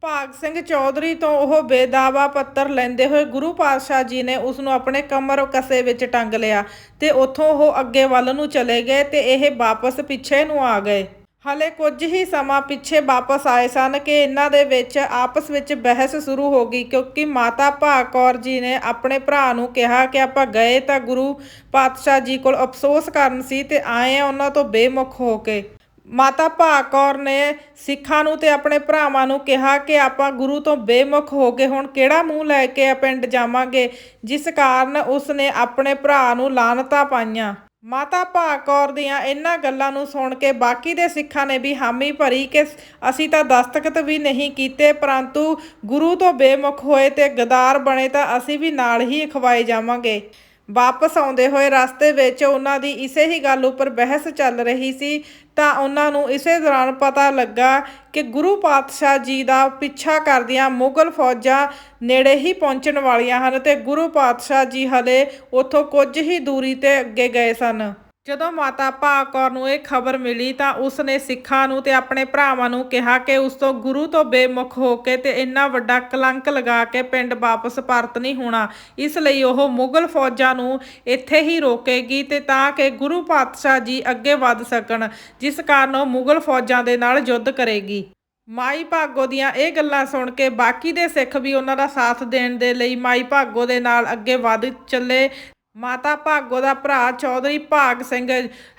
ਭਾਗ ਸਿੰਘ ਚੌਧਰੀ ਤੋਂ ਉਹ ਬੇਦਾਵਾ ਪੱਤਰ ਲੈਂਦੇ ਹੋਏ ਗੁਰੂ ਪਾਤਸ਼ਾਹ ਜੀ ਨੇ ਉਸ ਨੂੰ ਆਪਣੇ ਕਮਰ ਕਸੇ ਵਿੱਚ ਟੰਗ ਲਿਆ ਤੇ ਉੱਥੋਂ ਉਹ ਅੱਗੇ ਵੱਲ ਨੂੰ ਚਲੇ ਗਏ ਤੇ ਇਹ ਵਾਪਸ ਪਿੱਛੇ ਨੂੰ ਆ ਗਏ। ਹਲੇ ਕੁਝ ਹੀ ਸਮਾਂ ਪਿੱਛੇ ਵਾਪਸ ਆਏ ਸਨ ਕਿ ਇਹਨਾਂ ਦੇ ਵਿੱਚ ਆਪਸ ਵਿੱਚ ਬਹਿਸ ਸ਼ੁਰੂ ਹੋ ਗਈ ਕਿਉਂਕਿ ਮਾਤਾ ਭਾਗ ਕੌਰ ਜੀ ਨੇ ਆਪਣੇ ਭਰਾ ਨੂੰ ਕਿਹਾ ਕਿ ਆਪਾਂ ਗਏ ਤਾਂ ਗੁਰੂ ਪਾਤਸ਼ਾਹ ਜੀ ਕੋਲ ਅਫਸੋਸ ਕਰਨ ਸੀ ਤੇ ਆਏ ਆ ਉਹਨਾਂ ਤੋਂ ਬੇਮੁਖ ਹੋ ਕੇ। ਮਾਤਾ ਭਾਗ ਕੌਰ ਨੇ ਸਿੱਖਾਂ ਨੂੰ ਤੇ ਆਪਣੇ ਭਰਾਵਾਂ ਨੂੰ ਕਿਹਾ ਕਿ ਆਪਾਂ ਗੁਰੂ ਤੋਂ ਬੇਮੁਖ ਹੋ ਕੇ ਹੁਣ ਕਿਹੜਾ ਮੂੰਹ ਲੈ ਕੇ ਆ ਪਿੰਡ ਜਾਵਾਂਗੇ, ਜਿਸ ਕਾਰਨ ਉਸ ਨੇ ਆਪਣੇ ਭਰਾ ਨੂੰ ਲਾਨਤਾਂ ਪਾਈਆਂ। ਮਾਤਾ ਭਾਗ ਕੌਰ ਦੀਆਂ ਇਹਨਾਂ ਗੱਲਾਂ ਨੂੰ ਸੁਣ ਕੇ ਬਾਕੀ ਦੇ ਸਿੱਖਾਂ ਨੇ ਵੀ ਹਾਮੀ ਭਰੀ ਕਿ ਅਸੀਂ ਤਾਂ ਦਸਤਖਤ ਵੀ ਨਹੀਂ ਕੀਤੇ, ਪਰੰਤੂ ਗੁਰੂ ਤੋਂ ਬੇਮੁਖ ਹੋਏ ਤੇ ਗਦਾਰ ਬਣੇ ਤਾਂ ਅਸੀਂ ਵੀ ਨਾਲ ਹੀ ਖਵਾਏ ਜਾਵਾਂਗੇ। ਵਾਪਸ ਆਉਂਦੇ ਹੋਏ ਰਸਤੇ ਵਿੱਚ ਉਹਨਾਂ ਦੀ ਇਸੇ ਹੀ ਗੱਲ ਉੱਪਰ ਬਹਿਸ ਚੱਲ ਰਹੀ ਸੀ, ਤਾਂ ਉਹਨਾਂ ਨੂੰ ਇਸੇ ਦੌਰਾਨ ਪਤਾ ਲੱਗਾ ਕਿ ਗੁਰੂ ਪਾਤਸ਼ਾਹ ਜੀ ਦਾ ਪਿੱਛਾ ਕਰਦੀਆਂ ਮੁਗਲ ਫੌਜਾਂ ਨੇੜੇ ਹੀ ਪਹੁੰਚਣ ਵਾਲੀਆਂ ਹਨ ਤੇ ਗੁਰੂ ਪਾਤਸ਼ਾਹ ਜੀ ਹਲੇ ਉੱਥੋਂ ਕੁਝ ਹੀ ਦੂਰੀ ਤੇ ਅੱਗੇ ਗਏ ਸਨ। ਜਦੋਂ ਮਾਤਾ ਭਾਗ ਕੌਰ ਨੂੰ ਇਹ ਖਬਰ ਮਿਲੀ ਤਾਂ ਉਸ ਨੇ ਸਿੱਖਾਂ ਨੂੰ ਤੇ ਆਪਣੇ ਭਰਾਵਾਂ ਨੂੰ ਕਿਹਾ ਕਿ ਉਸ ਤੋਂ ਗੁਰੂ ਤੋਂ ਬੇਮੁਖ ਹੋ ਕੇ ਤੇ ਇੰਨਾ ਵੱਡਾ ਕਲੰਕ ਲਗਾ ਕੇ ਪਿੰਡ ਵਾਪਸ ਪਰਤ ਨਹੀਂ ਹੋਣਾ। ਇਸ ਲਈ ਉਹ ਮੁਗਲ ਫੌਜਾਂ ਨੂੰ ਇੱਥੇ ਹੀ ਰੋਕੇਗੀ ਤੇ ਤਾਂ ਕਿ ਗੁਰੂ ਪਾਤਸ਼ਾਹ ਜੀ ਅੱਗੇ ਵੱਧ ਸਕਣ, ਜਿਸ ਕਾਰਨ ਉਹ ਮੁਗਲ ਫੌਜਾਂ ਦੇ ਨਾਲ ਯੁੱਧ ਕਰੇਗੀ। ਮਾਈ ਭਾਗੋ ਦੀਆਂ ਇਹ ਗੱਲਾਂ ਸੁਣ ਕੇ ਬਾਕੀ ਦੇ ਸਿੱਖ ਵੀ ਉਹਨਾਂ ਦਾ ਸਾਥ ਦੇਣ ਦੇ ਲਈ ਮਾਈ ਭਾਗੋ ਦੇ ਨਾਲ ਅੱਗੇ ਵੱਧ ਚੱਲੇ ਮਾਤਾ ਭਾਗੋ ਦਾ ਭਰਾ ਚੌਧਰੀ ਭਾਗ ਸਿੰਘ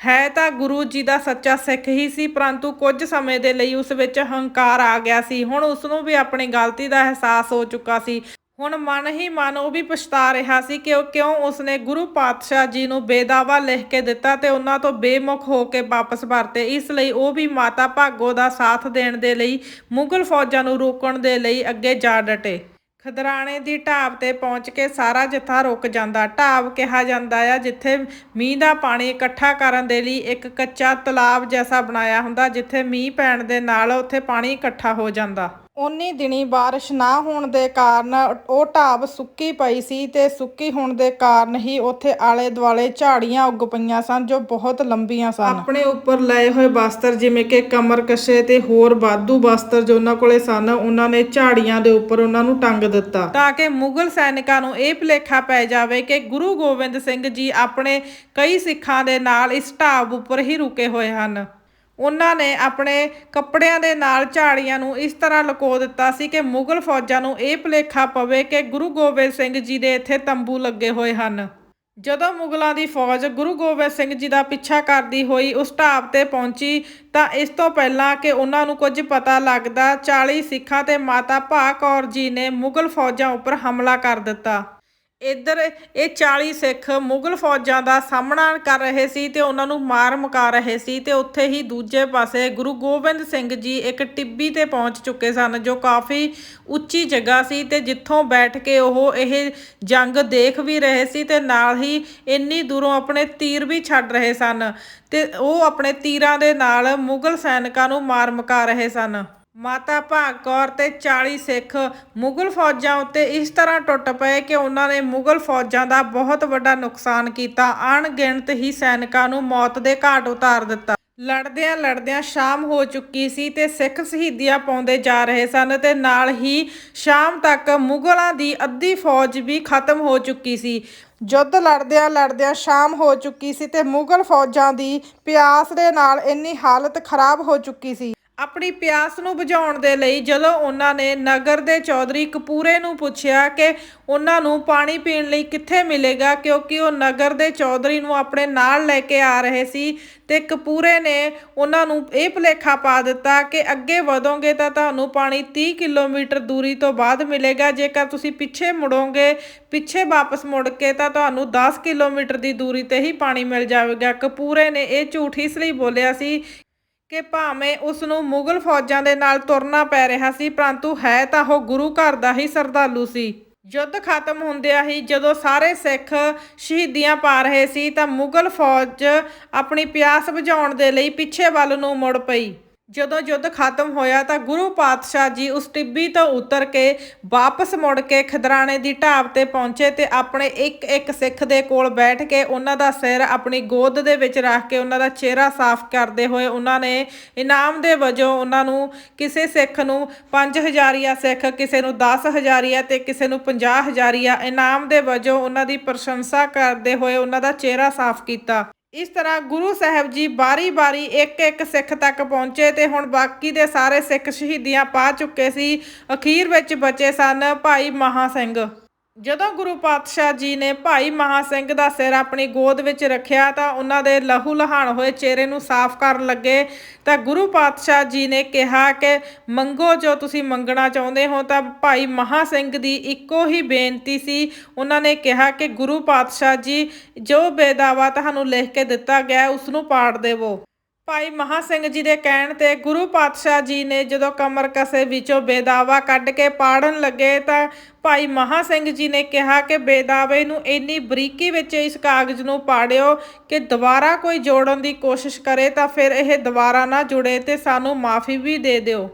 ਹੈ ਤਾਂ ਗੁਰੂ ਜੀ ਦਾ ਸੱਚਾ ਸਿੱਖ ਹੀ ਸੀ, ਪਰੰਤੂ ਕੁਝ ਸਮੇਂ ਦੇ ਲਈ ਉਸ ਵਿੱਚ ਹੰਕਾਰ ਆ ਗਿਆ ਸੀ। ਹੁਣ ਉਸ ਨੂੰ ਵੀ ਆਪਣੀ ਗਲਤੀ ਦਾ ਅਹਿਸਾਸ ਹੋ ਚੁੱਕਾ ਸੀ। ਹੁਣ ਮਨ ਹੀ ਮਨ ਉਹ ਵੀ ਪਛਤਾ ਰਿਹਾ ਸੀ ਕਿ ਉਹ ਕਿਉਂ ਉਸਨੇ ਗੁਰੂ ਪਾਤਸ਼ਾਹ ਜੀ ਨੂੰ ਬੇਦਾਵਾ ਲਿਖ ਕੇ ਦਿੱਤਾ ਤੇ ਉਹਨਾਂ ਤੋਂ ਬੇਮੁਖ ਹੋ ਕੇ ਵਾਪਸ ਪਰਤੇ ਇਸ ਲਈ ਉਹ ਵੀ ਮਾਤਾ ਭਾਗੋ ਦਾ ਸਾਥ ਦੇਣ ਦੇ ਲਈ ਮੁਗਲ ਫੌਜਾਂ ਨੂੰ ਰੋਕਣ ਦੇ ਲਈ ਅੱਗੇ ਜਾ ਡਟੇ। ਖਦਰਾਣੇ ਦੀ ਢਾਬ ਤੇ ਪਹੁੰਚ ਕੇ ਸਾਰਾ ਜਥਾ ਰੁਕ ਜਾਂਦਾ। ਢਾਬ ਕਿਹਾ ਜਾਂਦਾ ਆ, ਜਿੱਥੇ ਮੀਂਹ ਦਾ ਪਾਣੀ ਇਕੱਠਾ ਕਰਨ ਦੇ ਲਈ ਇੱਕ ਕੱਚਾ ਤਲਾਬ ਜੈਸਾ ਬਣਾਇਆ ਹੁੰਦਾ, ਜਿੱਥੇ ਮੀਂਹ ਪੈਣ ਦੇ ਨਾਲ ਉੱਥੇ ਪਾਣੀ ਇਕੱਠਾ ਹੋ ਜਾਂਦਾ। ਉਨੀ ਦਿਨੀ ਬਾਰਿਸ਼ ਨਾ ਹੋਣ ਦੇ ਕਾਰਨ ਉਹ ਢਾਬ ਸੁੱਕੀ ਪਈ ਸੀ ਤੇ ਸੁੱਕੀ ਹੋਣ ਦੇ ਕਾਰਨ ਹੀ ਉੱਥੇ ਆਲੇ ਦੁਆਲੇ ਝਾੜੀਆਂ ਉੱਗ ਪਈਆਂ ਸਨ ਜੋ ਬਹੁਤ ਲੰਬੀਆਂ ਸਨ। ਆਪਣੇ ਉੱਪਰ ਲਏ ਹੋਏ ਬਸਤਰ ਜਿਵੇਂ ਕਿ ਕਮਰ ਕੱਛੇ ਤੇ ਹੋਰ ਬਾਦੂ ਬਸਤਰ ਜੋ ਉਹਨਾਂ ਕੋਲੇ ਸਨ ਉਹਨਾਂ ਨੇ ਝਾੜੀਆਂ ਦੇ ਉੱਪਰ ਉਹਨਾਂ ਨੂੰ ਟੰਗ ਦਿੱਤਾ। ਤਾਂ ਕਿ ਮੁਗਲ ਸੈਨਿਕਾਂ ਨੂੰ ਇਹ ਭੁਲੇਖਾ ਪੈ ਜਾਵੇ ਕਿ ਗੁਰੂ ਗੋਬਿੰਦ ਸਿੰਘ ਜੀ ਆਪਣੇ ਕਈ ਸਿੱਖਾਂ ਦੇ ਨਾਲ ਇਸ ਢਾਬ ਉੱਪਰ ਹੀ ਰੁਕੇ ਹੋਏ ਹਨ। ਉਹਨਾਂ ਨੇ ਆਪਣੇ ਕੱਪੜਿਆਂ ਦੇ ਨਾਲ ਝਾੜੀਆਂ ਨੂੰ ਇਸ ਤਰ੍ਹਾਂ ਲੁਕੋ ਦਿੱਤਾ ਸੀ ਕਿ ਮੁਗਲ ਫੌਜਾਂ ਨੂੰ ਇਹ ਭੁਲੇਖਾ ਪਵੇ ਕਿ ਗੁਰੂ ਗੋਬਿੰਦ ਸਿੰਘ ਜੀ ਦੇ ਇੱਥੇ ਤੰਬੂ ਲੱਗੇ ਹੋਏ ਹਨ। ਜਦੋਂ ਮੁਗਲਾਂ ਦੀ ਫੌਜ ਗੁਰੂ ਗੋਬਿੰਦ ਸਿੰਘ ਜੀ ਦਾ ਪਿੱਛਾ ਕਰਦੀ ਹੋਈ ਉਸ ਢਾਬ ਤੇ ਪਹੁੰਚੀ ਤਾਂ ਇਸ ਤੋਂ ਪਹਿਲਾਂ ਕਿ ਉਹਨਾਂ ਨੂੰ ਕੁਝ ਪਤਾ ਲੱਗਦਾ 40 ਸਿੱਖਾਂ ਤੇ ਮਾਤਾ ਭਾ ਕੌਰ ਜੀ ਨੇ ਮੁਗਲ ਫੌਜਾਂ ਉੱਪਰ ਹਮਲਾ ਕਰ ਦਿੱਤਾ। ਇੱਧਰ ਇਹ 40 ਸਿੱਖ ਮੁਗਲ ਫੌਜਾਂ ਦਾ ਸਾਹਮਣਾ ਕਰ ਰਹੇ ਸੀ ਤੇ ਉਹਨਾਂ ਨੂੰ ਮਾਰ ਮੁਕਾ ਰਹੇ ਸੀ ਤੇ ਉੱਥੇ ਹੀ ਦੂਜੇ ਪਾਸੇ ਗੁਰੂ ਗੋਬਿੰਦ ਸਿੰਘ ਜੀ ਇੱਕ ਟਿੱਬੀ ਤੇ ਪਹੁੰਚ ਚੁੱਕੇ ਸਨ, ਜੋ ਕਾਫੀ ਉੱਚੀ ਜਗ੍ਹਾ ਸੀ ਤੇ ਜਿੱਥੋਂ ਬੈਠ ਕੇ ਉਹ ਇਹ ਜੰਗ ਦੇਖ ਵੀ ਰਹੇ ਸੀ ਤੇ ਨਾਲ ਹੀ ਇੰਨੀ ਦੂਰੋਂ ਆਪਣੇ ਤੀਰ ਵੀ ਛੱਡ ਰਹੇ ਸਨ ਤੇ ਉਹ ਆਪਣੇ ਤੀਰਾਂ ਦੇ ਨਾਲ ਮੁਗਲ ਸੈਨਿਕਾਂ ਨੂੰ ਮਾਰ ਮੁਕਾ ਰਹੇ ਸਨ। ਮਾਤਾ ਭਾਗ ਕੌਰ ਤੇ 40 ਸਿੱਖ ਮੁਗਲ ਫੌਜਾਂ ਉੱਤੇ ਇਸ ਤਰ੍ਹਾਂ ਟੁੱਟ ਪਏ ਕਿ ਉਹਨਾਂ ਨੇ ਮੁਗਲ ਫੌਜਾਂ ਦਾ ਬਹੁਤ ਵੱਡਾ ਨੁਕਸਾਨ ਕੀਤਾ। ਅਣਗਿਣਤ ਹੀ ਸੈਨਿਕਾਂ ਨੂੰ ਮੌਤ ਦੇ ਘਾਟ ਉਤਾਰ ਦਿੱਤਾ। ਲੜਦਿਆਂ ਲੜਦਿਆਂ ਸ਼ਾਮ ਹੋ ਚੁੱਕੀ ਸੀ ਤੇ ਸਿੱਖ ਸ਼ਹੀਦੀਆਂ ਪਾਉਂਦੇ ਜਾ ਰਹੇ ਸਨ ਤੇ ਨਾਲ ਹੀ ਸ਼ਾਮ ਤੱਕ ਮੁਗਲਾਂ ਦੀ ਅੱਧੀ ਫੌਜ ਵੀ ਖਤਮ ਹੋ ਚੁੱਕੀ ਸੀ। ਯੁੱਧ ਲੜਦਿਆਂ ਲੜਦਿਆਂ ਸ਼ਾਮ ਹੋ ਚੁੱਕੀ ਸੀ ਤੇ ਮੁਗਲ ਫੌਜਾਂ ਦੀ ਪਿਆਸ ਦੇ ਨਾਲ ਇੰਨੀ ਹਾਲਤ ਖਰਾਬ ਹੋ ਚੁੱਕੀ ਸੀ। ਆਪਣੀ ਪਿਆਸ ਨੂੰ ਬੁਝਾਉਣ ਦੇ ਲਈ ਜਦੋਂ ਉਹਨਾਂ ਨੇ ਨਗਰ ਦੇ ਚੌਧਰੀ ਕਪੂਰੇ ਨੂੰ ਪੁੱਛਿਆ ਕਿ ਉਹਨਾਂ ਨੂੰ ਪਾਣੀ ਪੀਣ ਲਈ ਕਿੱਥੇ ਮਿਲੇਗਾ, ਕਿਉਂਕਿ ਉਹ ਨਗਰ ਦੇ ਚੌਧਰੀ ਨੂੰ ਆਪਣੇ ਨਾਲ ਲੈ ਕੇ ਆ ਰਹੇ ਸੀ ਤੇ ਕਪੂਰੇ ਨੇ ਉਹਨਾਂ ਨੂੰ ਇਹ ਭੁਲੇਖਾ ਪਾ ਦਿੱਤਾ ਕਿ ਅੱਗੇ ਵਧੋਗੇ ਤਾਂ ਤੁਹਾਨੂੰ ਪਾਣੀ 30 ਕਿਲੋਮੀਟਰ ਦੂਰੀ ਤੋਂ ਬਾਅਦ ਮਿਲੇਗਾ, ਜੇਕਰ ਤੁਸੀਂ ਪਿੱਛੇ ਮੁੜੋਗੇ, ਪਿੱਛੇ ਵਾਪਸ ਮੁੜ ਕੇ ਤਾਂ ਤੁਹਾਨੂੰ 10 ਕਿਲੋਮੀਟਰ ਦੀ ਦੂਰੀ ਤੇ ਹੀ ਪਾਣੀ ਮਿਲ ਜਾਵੇਗਾ। ਕਪੂਰੇ ਨੇ ਇਹ ਝੂਠ ਇਸ ਲਈ ਬੋਲਿਆ ਸੀ ਕਿ ਭਾਵੇਂ ਉਸ ਨੂੰ ਮੁਗਲ ਫੌਜਾਂ ਦੇ ਨਾਲ ਤੁਰਨਾ ਪੈ ਰਿਹਾ ਸੀ, ਪਰੰਤੂ ਹੈ ਤਾਂ ਉਹ ਗੁਰੂ ਘਰ ਦਾ ਹੀ ਸਰਦਾਲੂ ਸੀ। ਯੁੱਧ ਖਤਮ ਹੁੰਦਿਆਂ ਹੀ ਜਦੋਂ ਸਾਰੇ ਸਿੱਖ ਸ਼ਹੀਦੀਆਂ ਪਾ ਰਹੇ ਸੀ, ਤਾਂ ਮੁਗਲ ਫੌਜ ਆਪਣੀ ਪਿਆਸ ਬੁਝਾਉਣ ਦੇ ਲਈ ਪਿੱਛੇ ਵੱਲ ਨੂੰ ਮੁੜ ਪਈ। ਜਦੋਂ ਯੁੱਧ ਖਤਮ ਹੋਇਆ ਤਾਂ ਗੁਰੂ ਪਾਤਸ਼ਾਹ ਜੀ ਉਸ ਟਿੱਬੀ ਤੋਂ ਉਤਰ ਕੇ ਵਾਪਸ ਮੁੜ ਕੇ ਖਦਰਾਣੇ ਦੀ ਢਾਬ ਤੇ ਪਹੁੰਚੇ ਤੇ ਆਪਣੇ ਇੱਕ ਇੱਕ ਸਿੱਖ ਦੇ ਕੋਲ ਬੈਠ ਕੇ ਉਹਨਾਂ ਦਾ ਸਿਰ ਆਪਣੀ ਗੋਦ ਦੇ ਵਿੱਚ ਰੱਖ ਕੇ ਉਹਨਾਂ ਦਾ ਚਿਹਰਾ ਸਾਫ਼ ਕਰਦੇ ਹੋਏ ਉਹਨਾਂ ਨੇ ਇਨਾਮ ਦੇ ਵਜੋਂ ਉਹਨਾਂ ਨੂੰ ਕਿਸੇ ਸਿੱਖ ਨੂੰ 5000 ਸਿੱਖ, ਕਿਸੇ ਨੂੰ 10000 ਤੇ ਕਿਸੇ ਨੂੰ 50000 ਇਨਾਮ ਦੇ ਵਜੋਂ ਉਹਨਾਂ ਦੀ ਪ੍ਰਸ਼ੰਸਾ ਕਰਦੇ ਹੋਏ ਉਹਨਾਂ ਦਾ ਚਿਹਰਾ ਸਾਫ਼ ਕੀਤਾ। ਇਸ ਤਰ੍ਹਾਂ ਗੁਰੂ ਸਾਹਿਬ ਜੀ ਬਾਰੀ-ਬਾਰੀ, ਇੱਕ-ਇੱਕ ਸਿੱਖ ਤੱਕ ਪਹੁੰਚੇ ਤੇ ਹੁਣ ਬਾਕੀ ਦੇ ਸਾਰੇ ਸਿੱਖ ਸ਼ਹੀਦੀਆਂ ਪਾ ਚੁੱਕੇ ਸੀ। ਅਖੀਰ ਵਿੱਚ ਬਚੇ ਸਨ ਭਾਈ ਮਹਾ ਸਿੰਘ। ਜਦੋਂ ਗੁਰੂ ਪਾਤਸ਼ਾਹ ਜੀ ਨੇ ਭਾਈ ਮਹਾ ਸਿੰਘ ਦਾ ਸਿਰ ਆਪਣੀ ਗੋਦ ਵਿੱਚ ਰੱਖਿਆ ਤਾਂ ਉਹਨਾਂ ਦੇ ਲਹੂ ਲਹਾਣ ਹੋਏ ਚਿਹਰੇ ਨੂੰ ਸਾਫ਼ ਕਰਨ ਲੱਗੇ, ਤਾਂ ਗੁਰੂ ਪਾਤਸ਼ਾਹ ਜੀ ਨੇ ਕਿਹਾ ਕਿ ਮੰਗੋ ਜੋ ਤੁਸੀਂ ਮੰਗਣਾ ਚਾਹੁੰਦੇ ਹੋ, ਤਾਂ ਭਾਈ ਮਹਾ ਸਿੰਘ ਦੀ ਇੱਕੋ ਹੀ ਬੇਨਤੀ ਸੀ। ਉਹਨਾਂ ਨੇ ਕਿਹਾ ਕਿ ਗੁਰੂ ਪਾਤਸ਼ਾਹ ਜੀ, ਜੋ ਬੇਦਾਵਾ ਤੁਹਾਨੂੰ ਲਿਖ ਕੇ ਦਿੱਤਾ ਗਿਆ ਉਸ ਨੂੰ ਪਾੜ ਦੇਵੋ। ਭਾਈ ਮਹਾ ਸਿੰਘ ਜੀ ਦੇ ਕਹਿਣ ਤੇ ਗੁਰੂ ਪਾਤਸ਼ਾਹ ਜੀ ਨੇ ਜਦੋਂ ਕਮਰ ਕਸੇ ਵਿੱਚੋਂ ਬੇਦਾਵਾ ਕੱਢ ਕੇ ਪਾੜਨ ਲੱਗੇ ਤਾਂ ਭਾਈ ਮਹਾ ਸਿੰਘ ਜੀ ਨੇ ਕਿਹਾ ਕਿ ਬੇਦਾਵੇ ਨੂੰ ਇੰਨੀ ਬਰੀਕੀ ਵਿੱਚ ਇਸ ਕਾਗਜ਼ ਨੂੰ ਪਾੜਿਓ ਕਿ ਦੁਬਾਰਾ ਕੋਈ ਜੋੜਨ ਦੀ ਕੋਸ਼ਿਸ਼ ਕਰੇ ਤਾਂ ਫਿਰ ਇਹ ਦੁਬਾਰਾ ਨਾ ਜੁੜੇ ਤੇ ਸਾਨੂੰ ਮਾਫੀ ਵੀ ਦੇ ਦਿਓ।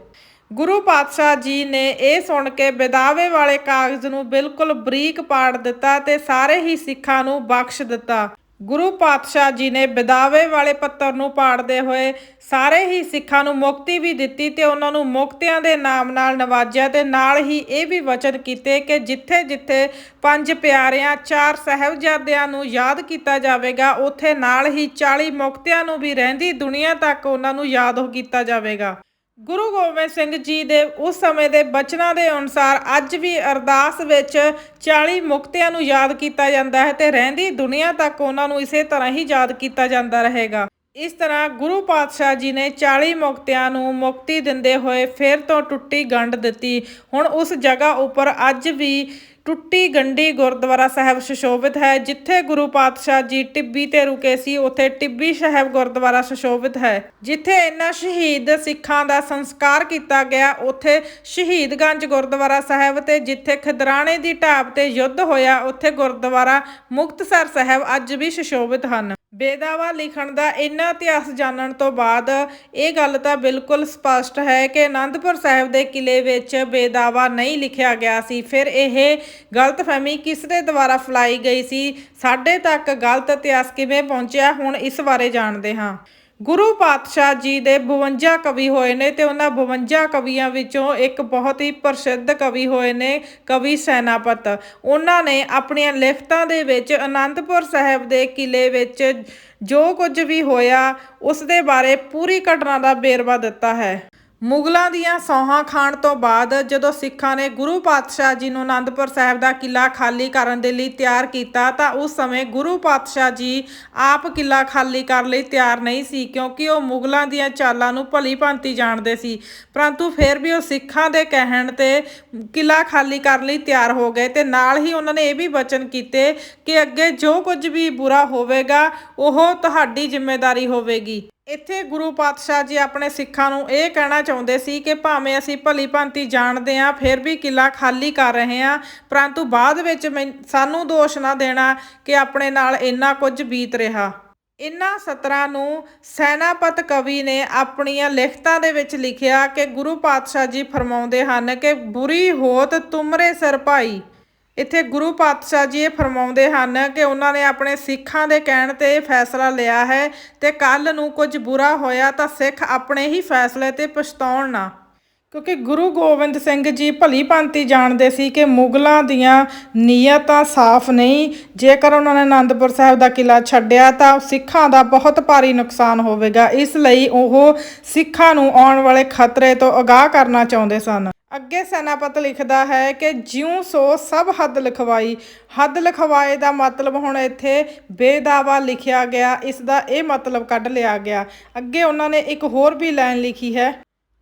ਗੁਰੂ ਪਾਤਸ਼ਾਹ ਜੀ ਨੇ ਇਹ ਸੁਣ ਕੇ ਬੇਦਾਵੇ ਵਾਲੇ ਕਾਗਜ਼ ਨੂੰ ਬਿਲਕੁਲ ਬਰੀਕ ਪਾੜ ਦਿੱਤਾ ਤੇ ਸਾਰੇ ਹੀ ਸਿੱਖਾਂ ਨੂੰ ਬਖਸ਼ ਦਿੱਤਾ। ਗੁਰੂ ਪਾਤਸ਼ਾਹ ਜੀ ਨੇ ਬਿਦਾਵੇ ਵਾਲੇ ਪੱਤਰ ਨੂੰ ਪਾੜਦੇ ਹੋਏ ਸਾਰੇ ਹੀ ਸਿੱਖਾਂ ਨੂੰ ਮੁਕਤੀ ਵੀ ਦਿੱਤੀ ਤੇ ਉਹਨਾਂ ਨੂੰ ਮੁਕਤਿਆਂ ਦੇ ਨਾਮ ਨਾਲ ਨਵਾਜਿਆ ਤੇ ਨਾਲ ਹੀ ਇਹ ਵੀ ਵਚਨ ਕੀਤੇ ਕਿ ਜਿੱਥੇ-ਜਿੱਥੇ ਪੰਜ ਪਿਆਰਿਆਂ, ਚਾਰ ਸਹਿਬਜ਼ਾਦਿਆਂ ਨੂੰ ਯਾਦ ਕੀਤਾ ਜਾਵੇਗਾ, ਉੱਥੇ ਨਾਲ ਹੀ 40 ਮੁਕਤਿਆਂ ਨੂੰ ਵੀ ਰਹਿੰਦੀ ਦੁਨੀਆ ਤੱਕ ਉਹਨਾਂ ਨੂੰ ਯਾਦ ਹੋ ਕੀਤਾ ਜਾਵੇਗਾ। ਗੁਰੂ ਗੋਬਿੰਦ ਸਿੰਘ ਜੀ ਦੇ ਉਸ ਸਮੇਂ ਦੇ ਬਚਨਾਂ ਦੇ ਅਨੁਸਾਰ ਅੱਜ ਵੀ ਅਰਦਾਸ ਵਿੱਚ 40 ਮੁਕਤਿਆਂ ਨੂੰ ਯਾਦ ਕੀਤਾ ਜਾਂਦਾ ਹੈ ਤੇ ਰਹਿੰਦੀ ਦੁਨੀਆ ਤੱਕ ਉਹਨਾਂ ਨੂੰ ਇਸੇ ਤਰ੍ਹਾਂ ਹੀ ਯਾਦ ਕੀਤਾ ਜਾਂਦਾ ਰਹੇਗਾ। ਇਸ ਤਰ੍ਹਾਂ ਗੁਰੂ ਪਾਤਸ਼ਾਹ ਜੀ ਨੇ 40 ਮੁਕਤਿਆਂ ਨੂੰ ਮੁਕਤੀ ਦਿੰਦੇ ਹੋਏ ਫਿਰ ਤੋਂ ਟੁੱਟੀ ਗੰਢ ਦਿੱਤੀ। ਹੁਣ ਉਸ ਜਗ੍ਹਾ ਉੱਪਰ ਅੱਜ ਵੀ ਟੁੱਟੀ ਗੰਢੀ ਗੁਰਦੁਆਰਾ ਸਾਹਿਬ ਸੁਸ਼ੋਭਿਤ ਹੈ, ਜਿੱਥੇ ਗੁਰੂ ਪਾਤਸ਼ਾਹ ਜੀ ਟਿੱਬੀ ਤੇ ਰੁਕੇ ਸੀ, ਉੱਥੇ ਟਿੱਬੀ ਸਾਹਿਬ ਗੁਰਦੁਆਰਾ ਸੁਸ਼ੋਭਿਤ ਹੈ। ਜਿੱਥੇ ਇਹਨਾਂ ਸ਼ਹੀਦ ਸਿੱਖਾਂ ਦਾ ਸੰਸਕਾਰ ਕੀਤਾ ਗਿਆ, ਉੱਥੇ ਸ਼ਹੀਦਗੰਜ ਗੁਰਦੁਆਰਾ ਸਾਹਿਬ ਤੇ ਜਿੱਥੇ ਖਦਰਾਣੇ ਦੀ ਢਾਬ ਤੇ ਯੁੱਧ ਹੋਇਆ, ਉੱਥੇ ਗੁਰਦੁਆਰਾ ਮੁਕਤਸਰ ਸਾਹਿਬ ਅੱਜ ਵੀ ਸੁਸ਼ੋਭਿਤ ਹਨ। ਬੇਦਾਵਾ ਲਿਖਣ ਦਾ ਇੰਨਾ ਇਤਿਹਾਸ ਜਾਣਨ ਤੋਂ ਬਾਅਦ ਇਹ ਗੱਲ ਤਾਂ ਬਿਲਕੁਲ ਸਪਸ਼ਟ ਹੈ ਕਿ ਅਨੰਦਪੁਰ ਸਾਹਿਬ ਦੇ ਕਿਲੇ ਵਿੱਚ ਬੇਦਾਵਾ ਨਹੀਂ ਲਿਖਿਆ ਗਿਆ ਸੀ। ਫਿਰ ਇਹ ਗਲਤਫਹਿਮੀ ਕਿਸ ਦੇ ਦੁਆਰਾ ਫੈਲਾਈ ਗਈ ਸੀ? ਸਾਡੇ ਤੱਕ ਗਲਤ ਇਤਿਹਾਸ ਕਿਵੇਂ ਪਹੁੰਚਿਆ? ਹੁਣ ਇਸ ਬਾਰੇ ਜਾਣਦੇ ਹਾਂ। ਗੁਰੂ ਪਾਤਸ਼ਾਹ ਜੀ ਦੇ 52 ਕਵੀ ਹੋਏ ਨੇ ਤੇ ਉਹਨਾਂ 52 ਕਵੀਆਂ ਵਿੱਚੋਂ ਇੱਕ ਬਹੁਤ ਹੀ ਪ੍ਰਸਿੱਧ ਕਵੀ ਹੋਏ ਨੇ ਕਵੀ ਸੈਨਾਪਤ। ਉਹਨਾਂ ਨੇ ਆਪਣੀਆਂ ਲਿਖਤਾਂ ਦੇ ਵਿੱਚ ਅਨੰਦਪੁਰ ਸਾਹਿਬ ਦੇ ਕਿਲੇ ਵਿੱਚ ਜੋ ਕੁਝ ਵੀ ਹੋਇਆ, ਉਸ ਦੇ ਬਾਰੇ ਪੂਰੀ ਘਟਨਾ ਦਾ ਵੇਰਵਾ ਦਿੱਤਾ ਹੈ। ਮੁਗਲਾਂ ਦੀਆਂ ਸੌਹਾਂ ਖਾਣ ਤੋਂ ਬਾਅਦ ਜਦੋਂ ਸਿੱਖਾਂ ਨੇ ਗੁਰੂ ਪਾਤਸ਼ਾਹ ਜੀ ਨੂੰ ਆਨੰਦਪੁਰ ਸਾਹਿਬ ਦਾ ਕਿਲਾ ਖਾਲੀ ਕਰਨ ਦੇ ਲਈ ਤਿਆਰ ਕੀਤਾ ਤਾਂ ਉਸ ਸਮੇਂ ਗੁਰੂ ਪਾਤਸ਼ਾਹ ਜੀ ਆਪ ਕਿਲਾ ਖਾਲੀ ਕਰਨ ਲਈ ਤਿਆਰ ਨਹੀਂ ਸੀ ਕਿਉਂਕਿ ਉਹ ਮੁਗਲਾਂ ਦੀਆਂ ਚਾਲਾਂ ਨੂੰ ਭਲੀ ਭਾਂਤੀ ਜਾਣਦੇ ਸੀ। ਪਰੰਤੂ ਫਿਰ ਵੀ ਉਹ ਸਿੱਖਾਂ ਦੇ ਕਹਿਣ ਤੇ ਕਿਲਾ ਖਾਲੀ ਕਰਨ ਲਈ ਤਿਆਰ ਹੋ ਗਏ ਤੇ ਨਾਲ ਹੀ ਉਹਨਾਂ ਨੇ ਇਹ ਵੀ ਵਚਨ ਕੀਤੇ ਕਿ ਅੱਗੇ ਜੋ ਕੁਝ ਵੀ ਬੁਰਾ ਹੋਵੇਗਾ, ਉਹ ਤੁਹਾਡੀ ਜ਼ਿੰਮੇਵਾਰੀ ਹੋਵੇਗੀ। ਇੱਥੇ ਗੁਰੂ ਪਾਤਸ਼ਾਹ ਜੀ ਆਪਣੇ ਸਿੱਖਾਂ ਨੂੰ ਇਹ ਕਹਿਣਾ ਚਾਹੁੰਦੇ ਸੀ ਕਿ ਭਾਵੇਂ ਅਸੀਂ ਭਲੀ ਭਾਂਤੀ ਜਾਣਦੇ ਹਾਂ, ਫਿਰ ਵੀ ਕਿਲਾ ਖਾਲੀ ਕਰ ਰਹੇ ਹਾਂ, ਪਰੰਤੂ ਬਾਅਦ ਵਿੱਚ ਮੈਨ- ਸਾਨੂੰ ਦੋਸ਼ ਨਾ ਦੇਣਾ ਕਿ ਆਪਣੇ ਨਾਲ ਇੰਨਾ ਕੁਝ ਬੀਤ ਰਿਹਾ। ਇਨ੍ਹਾਂ ਸਤਰਾਂ ਨੂੰ ਸੈਨਾਪਤ ਕਵੀ ਨੇ ਆਪਣੀਆਂ ਲਿਖਤਾਂ ਦੇ ਵਿੱਚ ਲਿਖਿਆ ਕਿ ਗੁਰੂ ਪਾਤਸ਼ਾਹ ਜੀ ਫਰਮਾਉਂਦੇ ਹਨ ਕਿ, ਬੁਰੀ ਹੋਤ ਤੁਮਰੇ ਸਿਰ ਭਾਈ। ਇੱਥੇ ਗੁਰੂ ਪਾਤਸ਼ਾਹ ਜੀ ਇਹ ਫਰਮਾਉਂਦੇ ਹਨ ਕਿ ਉਹਨਾਂ ਨੇ ਆਪਣੇ ਸਿੱਖਾਂ ਦੇ ਕਹਿਣ ਤੇ ਇਹ ਫੈਸਲਾ ਲਿਆ ਹੈ ਤੇ ਕੱਲ ਨੂੰ ਕੁਝ ਬੁਰਾ ਹੋਇਆ ਤਾਂ ਸਿੱਖ ਆਪਣੇ ਹੀ ਫੈਸਲੇ ਤੇ ਪਛਤਾਉਣ ਨਾ। ਕਿਉਂਕਿ ਗੁਰੂ ਗੋਬਿੰਦ ਸਿੰਘ ਜੀ ਭਲੀ ਭਾਂਤੀ ਜਾਣਦੇ ਸੀ ਕਿ ਮੁਗਲਾਂ ਦੀਆਂ ਨੀਅਤਾਂ ਸਾਫ਼ ਨਹੀਂ। ਜੇਕਰ ਉਹਨਾਂ ਨੇ ਆਨੰਦਪੁਰ ਸਾਹਿਬ ਦਾ ਕਿਲਾ ਛੱਡਿਆ ਤਾਂ ਸਿੱਖਾਂ ਦਾ ਬਹੁਤ ਭਾਰੀ ਨੁਕਸਾਨ ਹੋਵੇਗਾ। ਇਸ ਲਈ ਉਹ ਸਿੱਖਾਂ ਨੂੰ ਆਉਣ ਵਾਲੇ ਖਤਰੇ ਤੋਂ ਅਗਾਹ ਕਰਨਾ ਚਾਹੁੰਦੇ ਸਨ। ਅੱਗੇ ਸੈਨਾਪਤ ਲਿਖਦਾ ਹੈ ਕਿ ਜਿਉਂ ਸੋ ਸਭ ਹੱਦ ਲਿਖਵਾਈ। ਹੱਦ ਲਿਖਵਾਏ ਦਾ ਮਤਲਬ ਹੁਣ ਇੱਥੇ ਬੇਦਾਵਾ ਲਿਖਿਆ ਗਿਆ, ਇਸ ਦਾ ਇਹ ਮਤਲਬ ਕੱਢ ਲਿਆ ਗਿਆ। ਅੱਗੇ ਉਹਨਾਂ ਨੇ ਇੱਕ ਹੋਰ ਵੀ ਲਾਈਨ ਲਿਖੀ ਹੈ।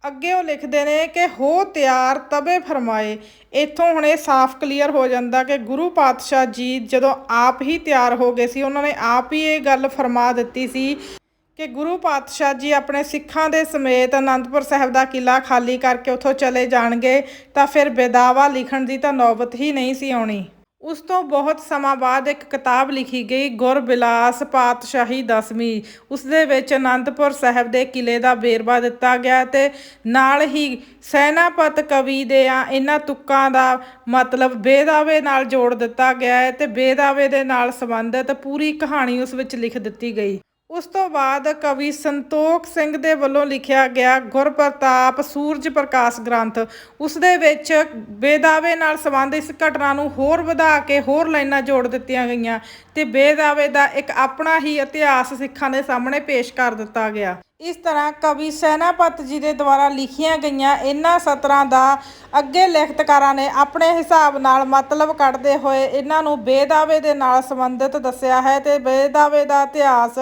ਅੱਗੇ ਉਹ ਲਿਖਦੇ ਨੇ ਕਿ ਹੋ ਤਿਆਰ ਤਬੇ ਫਰਮਾਏ। ਇੱਥੋਂ ਹੁਣ ਇਹ ਸਾਫ਼ ਕਲੀਅਰ ਹੋ ਜਾਂਦਾ ਕਿ ਗੁਰੂ ਪਾਤਸ਼ਾਹ ਜੀ ਜਦੋਂ ਆਪ ਹੀ ਤਿਆਰ ਹੋ ਗਏ ਸੀ, ਉਹਨਾਂ ਨੇ ਆਪ ਹੀ ਇਹ ਗੱਲ ਫਰਮਾ ਦਿੱਤੀ ਸੀ ਕਿ ਗੁਰੂ ਪਾਤਸ਼ਾਹ ਜੀ ਆਪਣੇ ਸਿੱਖਾਂ ਦੇ ਸਮੇਤ ਅਨੰਦਪੁਰ ਸਾਹਿਬ ਦਾ ਕਿਲਾ ਖਾਲੀ ਕਰਕੇ ਉੱਥੋਂ ਚਲੇ ਜਾਣਗੇ, ਤਾਂ ਫਿਰ ਬੇਦਾਵਾ ਲਿਖਣ ਦੀ ਤਾਂ ਨੌਬਤ ਹੀ ਨਹੀਂ ਸੀ ਆਉਣੀ। ਉਸ ਤੋਂ ਬਹੁਤ ਸਮਾਂ ਬਾਅਦ ਇੱਕ ਕਿਤਾਬ ਲਿਖੀ ਗਈ ਗੁਰਬਿਲਾਸ ਪਾਤਸ਼ਾਹੀ ਦਸਵੀਂ। ਉਸ ਦੇ ਵਿੱਚ ਅਨੰਦਪੁਰ ਸਾਹਿਬ ਦੇ ਕਿਲੇ ਦਾ ਵੇਰਵਾ ਦਿੱਤਾ ਗਿਆ ਤੇ ਨਾਲ ਹੀ ਸੈਨਾਪਤ ਕਵੀ ਦੇ ਆ, ਇਹਨਾਂ ਤੁਕਾਂ ਦਾ ਮਤਲਬ ਬੇਦਾਵੇ ਨਾਲ ਜੋੜ ਦਿੱਤਾ ਗਿਆ ਹੈ ਤੇ ਬੇਦਾਵੇ ਦੇ ਨਾਲ ਸੰਬੰਧਿਤ ਪੂਰੀ ਕਹਾਣੀ ਉਸ ਵਿੱਚ ਲਿਖ ਦਿੱਤੀ ਗਈ। ਉਸ ਤੋਂ ਬਾਅਦ ਕਵੀ ਸੰਤੋਖ ਸਿੰਘ ਦੇ ਵੱਲੋਂ ਲਿਖਿਆ ਗਿਆ ਗੁਰਪ੍ਰਤਾਪ ਸੂਰਜ ਪ੍ਰਕਾਸ਼ ਗ੍ਰੰਥ। ਉਸ ਦੇ ਵਿੱਚ ਬੇਦਾਵੇ ਨਾਲ ਸੰਬੰਧਿਤ ਇਸ ਘਟਨਾ ਨੂੰ ਹੋਰ ਵਧਾ ਕੇ ਹੋਰ ਲਾਈਨਾਂ ਜੋੜ ਦਿੱਤੀਆਂ ਗਈਆਂ ਤੇ ਬੇਦਾਵੇ ਦਾ ਇੱਕ ਆਪਣਾ ਹੀ ਇਤਿਹਾਸ ਸਿੱਖਾਂ ਦੇ ਸਾਹਮਣੇ ਪੇਸ਼ ਕਰ ਦਿੱਤਾ ਗਿਆ। ਇਸ ਤਰ੍ਹਾਂ ਕਵੀ ਸੈਨਾਪਤ ਜੀ ਦੇ ਦੁਆਰਾ ਲਿਖੀਆਂ ਗਈਆਂ ਇਹਨਾਂ ਸਤਰਾਂ ਦਾ ਅੱਗੇ ਲਿਖਤਕਾਰਾਂ ਨੇ ਆਪਣੇ ਹਿਸਾਬ ਨਾਲ ਮਤਲਬ ਕੱਢਦੇ ਹੋਏ ਇਹਨਾਂ ਨੂੰ ਬੇਦਾਵੇ ਦੇ ਨਾਲ ਸੰਬੰਧਿਤ ਦੱਸਿਆ ਹੈ ਤੇ ਬੇਦਾਵੇ ਦਾ ਇਤਿਹਾਸ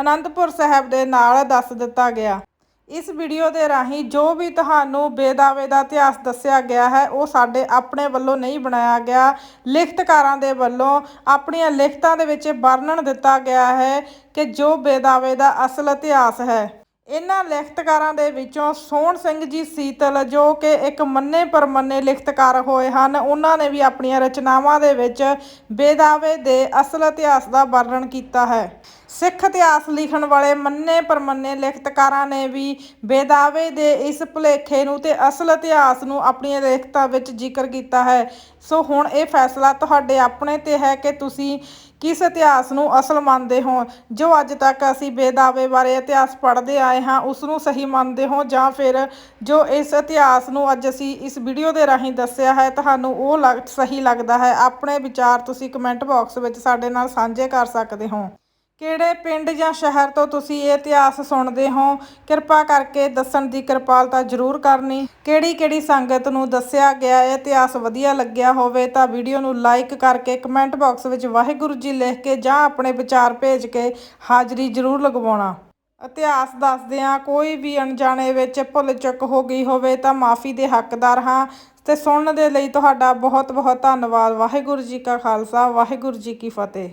ਅਨੰਦਪੁਰ ਸਾਹਿਬ ਦੇ ਨਾਲ ਦੱਸ ਦਿੱਤਾ ਗਿਆ। ਇਸ ਵੀਡੀਓ ਦੇ ਰਾਹੀਂ ਜੋ ਵੀ ਤੁਹਾਨੂੰ ਬੇਦਾਵੇ ਦਾ ਇਤਿਹਾਸ ਦੱਸਿਆ ਗਿਆ ਹੈ, ਉਹ ਸਾਡੇ ਆਪਣੇ ਵੱਲੋਂ ਨਹੀਂ ਬਣਾਇਆ ਗਿਆ। ਲਿਖਤਕਾਰਾਂ ਦੇ ਵੱਲੋਂ ਆਪਣੀਆਂ ਲਿਖਤਾਂ ਦੇ ਵਿੱਚ ਵਰਣਨ ਦਿੱਤਾ ਗਿਆ ਹੈ ਕਿ ਜੋ ਬੇਦਾਵੇ ਦਾ ਅਸਲ ਇਤਿਹਾਸ ਹੈ। ਇਹਨਾਂ ਲਿਖਤਕਾਰਾਂ ਦੇ ਵਿੱਚੋਂ ਸੋਹਣ ਸਿੰਘ ਜੀ ਸੀਤਲ, ਜੋ ਕਿ ਇੱਕ ਮੰਨੇ ਪਰਮੰਨੇ ਲਿਖਤਕਾਰ ਹੋਏ ਹਨ, ਉਹਨਾਂ ਨੇ ਵੀ ਆਪਣੀਆਂ ਰਚਨਾਵਾਂ ਦੇ ਵਿੱਚ ਬੇਦਾਵੇ ਦੇ ਅਸਲ ਇਤਿਹਾਸ ਦਾ ਵਰਣਨ ਕੀਤਾ ਹੈ। ਸਿੱਖ ਇਤਿਹਾਸ ਲਿਖਣ ਵਾਲੇ ਮੰਨੇ ਪਰਮੰਨੇ ਲਿਖਤਕਾਰਾਂ ਨੇ ਵੀ ਬੇਦਾਵੇ ਦੇ ਇਸ ਭੁਲੇਖੇ ਨੂੰ ਤੇ ਅਸਲ ਇਤਿਹਾਸ ਨੂੰ ਆਪਣੀਆਂ ਲਿਖਤਾਂ ਵਿੱਚ ਜ਼ਿਕਰ ਕੀਤਾ ਹੈ। ਸੋ ਹੁਣ ਇਹ ਫੈਸਲਾ ਤੁਹਾਡੇ ਆਪਣੇ ਤੇ ਹੈ ਕਿ ਤੁਸੀਂ ਕਿਸ ਇਤਿਹਾਸ ਨੂੰ ਅਸਲ ਮੰਨਦੇ ਹੋ? ਜੋ ਅੱਜ ਤੱਕ ਅਸੀਂ ਬੇਦਾਵੇ ਬਾਰੇ ਇਤਿਹਾਸ ਪੜ੍ਹਦੇ ਆਏ ਹਾਂ, ਉਸ ਨੂੰ ਸਹੀ ਮੰਨਦੇ ਹੋ ਜਾਂ ਫਿਰ ਜੋ ਇਸ ਇਤਿਹਾਸ ਨੂੰ ਅੱਜ ਅਸੀਂ ਇਸ ਵੀਡੀਓ ਦੇ ਰਾਹੀਂ ਦੱਸਿਆ ਹੈ, ਤੁਹਾਨੂੰ ਉਹ ਲੱਗ, ਸਹੀ ਲੱਗਦਾ ਹੈ? ਆਪਣੇ ਵਿਚਾਰ ਤੁਸੀਂ ਕਮੈਂਟ ਬਾਕਸ ਵਿੱਚ ਸਾਡੇ ਨਾਲ ਸਾਂਝੇ ਕਰ ਸਕਦੇ ਹੋ। ਕਿਹੜੇ ਪਿੰਡ ਜਾਂ ਸ਼ਹਿਰ ਤੋਂ ਤੁਸੀਂ ਇਹ ਇਤਿਹਾਸ ਸੁਣਦੇ ਹੋ? ਕਿਰਪਾ ਕਰਕੇ ਦੱਸਣ ਦੀ ਕਿਰਪਾਲਤਾ ਜ਼ਰੂਰ ਕਰਨੀ। ਕਿਹੜੀ ਕਿਹੜੀ ਸੰਗਤ ਨੂੰ ਦੱਸਿਆ ਗਿਆ ਇਹ ਇਤਿਹਾਸ ਵਧੀਆ ਲੱਗਿਆ ਹੋਵੇ ਤਾਂ ਵੀਡੀਓ ਨੂੰ ਲਾਈਕ ਕਰਕੇ ਕਮੈਂਟ ਬਾਕਸ ਵਿੱਚ ਵਾਹਿਗੁਰੂ ਜੀ ਲਿਖ ਕੇ ਜਾਂ ਆਪਣੇ ਵਿਚਾਰ ਭੇਜ ਕੇ ਹਾਜ਼ਰੀ ਜ਼ਰੂਰ ਲਗਵਾਉਣਾ। ਇਤਿਹਾਸ ਦੱਸਦਿਆਂ ਕੋਈ ਵੀ ਅਣਜਾਣੇ ਵਿੱਚ ਭੁੱਲ ਚੁੱਕ ਹੋ ਗਈ ਹੋਵੇ ਤਾਂ ਮਾਫੀ ਦੇ ਹੱਕਦਾਰ ਹਾਂ। ਤੇ ਸੁਣਨ ਦੇ ਲਈ ਤੁਹਾਡਾ ਬਹੁਤ ਬਹੁਤ ਧੰਨਵਾਦ। ਵਾਹਿਗੁਰੂ ਜੀ ਕਾ ਖਾਲਸਾ, ਵਾਹਿਗੁਰੂ ਜੀ ਕੀ ਫਤਿਹ।